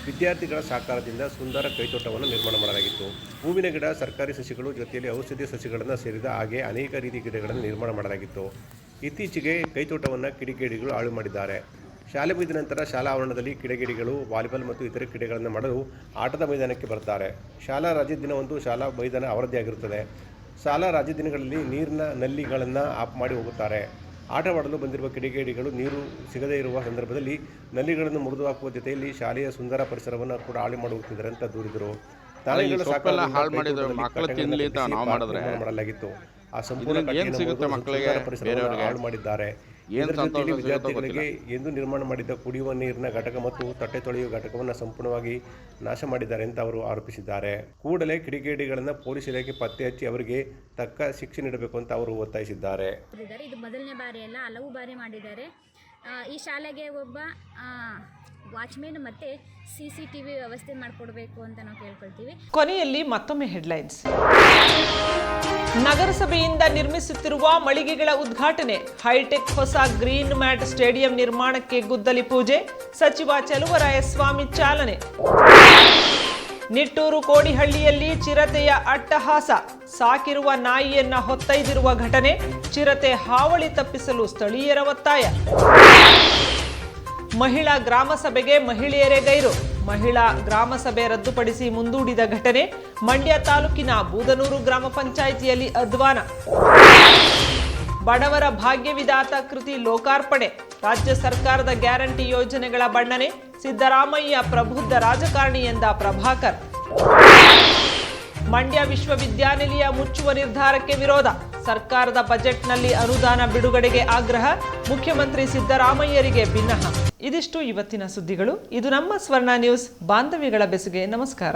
Speaker 2: ವಿದ್ಯಾರ್ಥಿಗಳ ಸಹಕಾರದಿಂದ ಸುಂದರ ಕೈತೋಟವನ್ನು ನಿರ್ಮಾಣ ಮಾಡಲಾಗಿತ್ತು. ಹೂವಿನ ಗಿಡ, ಸರ್ಕಾರಿ ಸಸಿಗಳು ಜೊತೆಯಲ್ಲಿ ಔಷಧಿ ಸಸಿಗಳನ್ನು ಸೇರಿದ ಹಾಗೆ ಅನೇಕ ರೀತಿ ಗಿಡಗಳನ್ನು ನಿರ್ಮಾಣ ಮಾಡಲಾಗಿತ್ತು. ಇತ್ತೀಚೆಗೆ ಕೈತೋಟವನ್ನು ಕಿಡಿಗೇಡಿಗಳು ಹಾಳು ಮಾಡಿದ್ದಾರೆ. ಶಾಲೆ ಮುಗಿದ ನಂತರ ಶಾಲಾ ಆವರಣದಲ್ಲಿ ಕಿಡಿಗಿಡಿಗಳು ವಾಲಿಬಾಲ್ ಮತ್ತು ಇತರೆ ಕ್ರೀಡೆಗಳನ್ನು ಮಾಡಲು ಆಟದ ಮೈದಾನಕ್ಕೆ ಬರ್ತಾರೆ ಶಾಲಾ ರಜೆ ದಿನವಂದು ಶಾಲಾ ಮೈದಾನ ಅವರದ್ದೇ ಆಗಿರುತ್ತದೆ. ಶಾಲಾ ರಜೆ ದಿನಗಳಲ್ಲಿ ನೀರಿನ ನಲ್ಲಿಗಳನ್ನು ಆಫ್ ಮಾಡಿ ಹೋಗುತ್ತಾರೆ. ಆಟವಾಡಲು ಬಂದಿರುವ ಕಿಡಿಗೇಡಿಗಳು ನೀರು ಸಿಗದೇ ಇರುವ ಸಂದರ್ಭದಲ್ಲಿ ನಲ್ಲಿಗಳನ್ನು ಮುರಿದು ಹಾಕುವ ಜೊತೆಯಲ್ಲಿ ಶಾಲೆಯ ಸುಂದರ ಪರಿಸರವನ್ನು ಕೂಡ ಹಾಳು ಮಾಡುತ್ತಿದ್ದಾರೆ ಅಂತ ದೂರಿದರು. ಮಾಡಲಾಗಿತ್ತು. ಆ ಸಂಪೂರ್ಣ ಪರಿಸರ ಪರಿಸರವನ್ನು ಹಾಳು ಮಾಡಿದ್ದಾರೆ. ಜೊತೆಯಲ್ಲಿ ವಿದ್ಯಾರ್ಥಿಗಳಿಗೆ ಎಂದು ನಿರ್ಮಾಣ ಮಾಡಿದ್ದ ಕುಡಿಯುವ ನೀರಿನ ಘಟಕ ಮತ್ತು ತಟ್ಟೆ ತೊಳೆಯುವ ಘಟಕವನ್ನು ಸಂಪೂರ್ಣವಾಗಿ ನಾಶ ಮಾಡಿದ್ದಾರೆ ಅಂತ ಅವರು ಆರೋಪಿಸಿದ್ದಾರೆ. ಕೂಡಲೇ ಕಿಡಿಗೇಡಿಗಳನ್ನು ಪೊಲೀಸ್ ಇಲಾಖೆ ಪತ್ತೆ ಹಚ್ಚಿ ಅವರಿಗೆ ತಕ್ಕ ಶಿಕ್ಷೆ ನೀಡಬೇಕು ಅಂತ ಅವರು ಒತ್ತಾಯಿಸಿದ್ದಾರೆ.
Speaker 14: ಇದು ಮೊದಲನೇ ಬಾರಿ ಅಲ್ಲ ಹಲವು ಬಾರಿ ಮಾಡಿದ್ದಾರೆ. ಈ ಶಾಲೆಗೆ ಒಬ್ಬ ವಾಚ್ಮೆನ್ ಮತ್ತೆ ಸಿ ಸಿ ವ್ಯವಸ್ಥೆ ಮಾಡಿಕೊಡ್ಬೇಕು ಅಂತ ನಾವು ಕೇಳ್ಕೊಳ್ತೀವಿ.
Speaker 1: ಕೊನೆಯಲ್ಲಿ ಮತ್ತೊಮ್ಮೆ ಹೆಡ್ಲೈನ್ಸ್. ನಗರಸಭೆಯಿಂದ ನಿರ್ಮಿಸುತ್ತಿರುವ ಮಳಿಗೆಗಳ ಉದ್ಘಾಟನೆ, ಹೈಟೆಕ್ ಹೊಸ ಗ್ರೀನ್ ಮ್ಯಾಟ್ ಸ್ಟೇಡಿಯಂ ನಿರ್ಮಾಣಕ್ಕೆ ಗುದ್ದಲಿ ಪೂಜೆ, ಸಚಿವ ಚಲುವರಾಯಸ್ವಾಮಿ ಚಾಲನೆ. ನಿಟ್ಟೂರು ಕೋಡಿಹಳ್ಳಿಯಲ್ಲಿ ಚಿರತೆಯ ಅಟ್ಟಹಾಸ, ಸಾಕಿರುವ ನಾಯಿಯನ್ನ ಹೊತ್ತೈದಿರುವ ಘಟನೆ, ಚಿರತೆ ಹಾವಳಿ ತಪ್ಪಿಸಲು ಸ್ಥಳೀಯರ ಒತ್ತಾಯ. ಮಹಿಳಾ ಗ್ರಾಮ ಸಭೆಗೆ ಮಹಿಳೆಯರೇ ಗೈರು. ಮಹಿಳಾ ಗ್ರಾಮ ಸಭೆ ರದ್ದುಪಡಿಸಿ ಮುಂದೂಡಿದ ಘಟನೆ ಮಂಡ್ಯ ತಾಲೂಕಿನ ಬೂದನೂರು ಗ್ರಾಮ ಪಂಚಾಯಿತಿಯಲ್ಲಿ ಅಧ್ವಾನ. ಬಡವರ ಭಾಗ್ಯವಿದಾತ ಕೃತಿ ಲೋಕಾರ್ಪಣೆ. ರಾಜ್ಯ ಸರ್ಕಾರದ ಗ್ಯಾರಂಟಿ ಯೋಜನೆಗಳ ಬಣ್ಣನೆ. ಸಿದ್ದರಾಮಯ್ಯ ಪ್ರಬುದ್ಧ ರಾಜಕಾರಣಿ ಎಂದ ಪ್ರಭಾಕರ್. ಮಂಡ್ಯ ವಿಶ್ವವಿದ್ಯಾನಿಲಯ ಮುಚ್ಚುವ ನಿರ್ಧಾರಕ್ಕೆ ವಿರೋಧ. ಸರ್ಕಾರದ ಬಜೆಟ್ನಲ್ಲಿ ಅನುದಾನ ಬಿಡುಗಡೆಗೆ ಆಗ್ರಹ ಮುಖ್ಯಮಂತ್ರಿ ಸಿದ್ದರಾಮಯ್ಯರಿಗೆ ಭಿನ್ನಹ ಇದಿಷ್ಟು ಇವತ್ತಿನ ಸುದ್ದಿಗಳು. ಇದು ನಮ್ಮ ಸ್ವರ್ಣ ನ್ಯೂಸ್, ಬಾಂಧವ್ಯಗಳ ಬೆಸುಗೆ. ನಮಸ್ಕಾರ.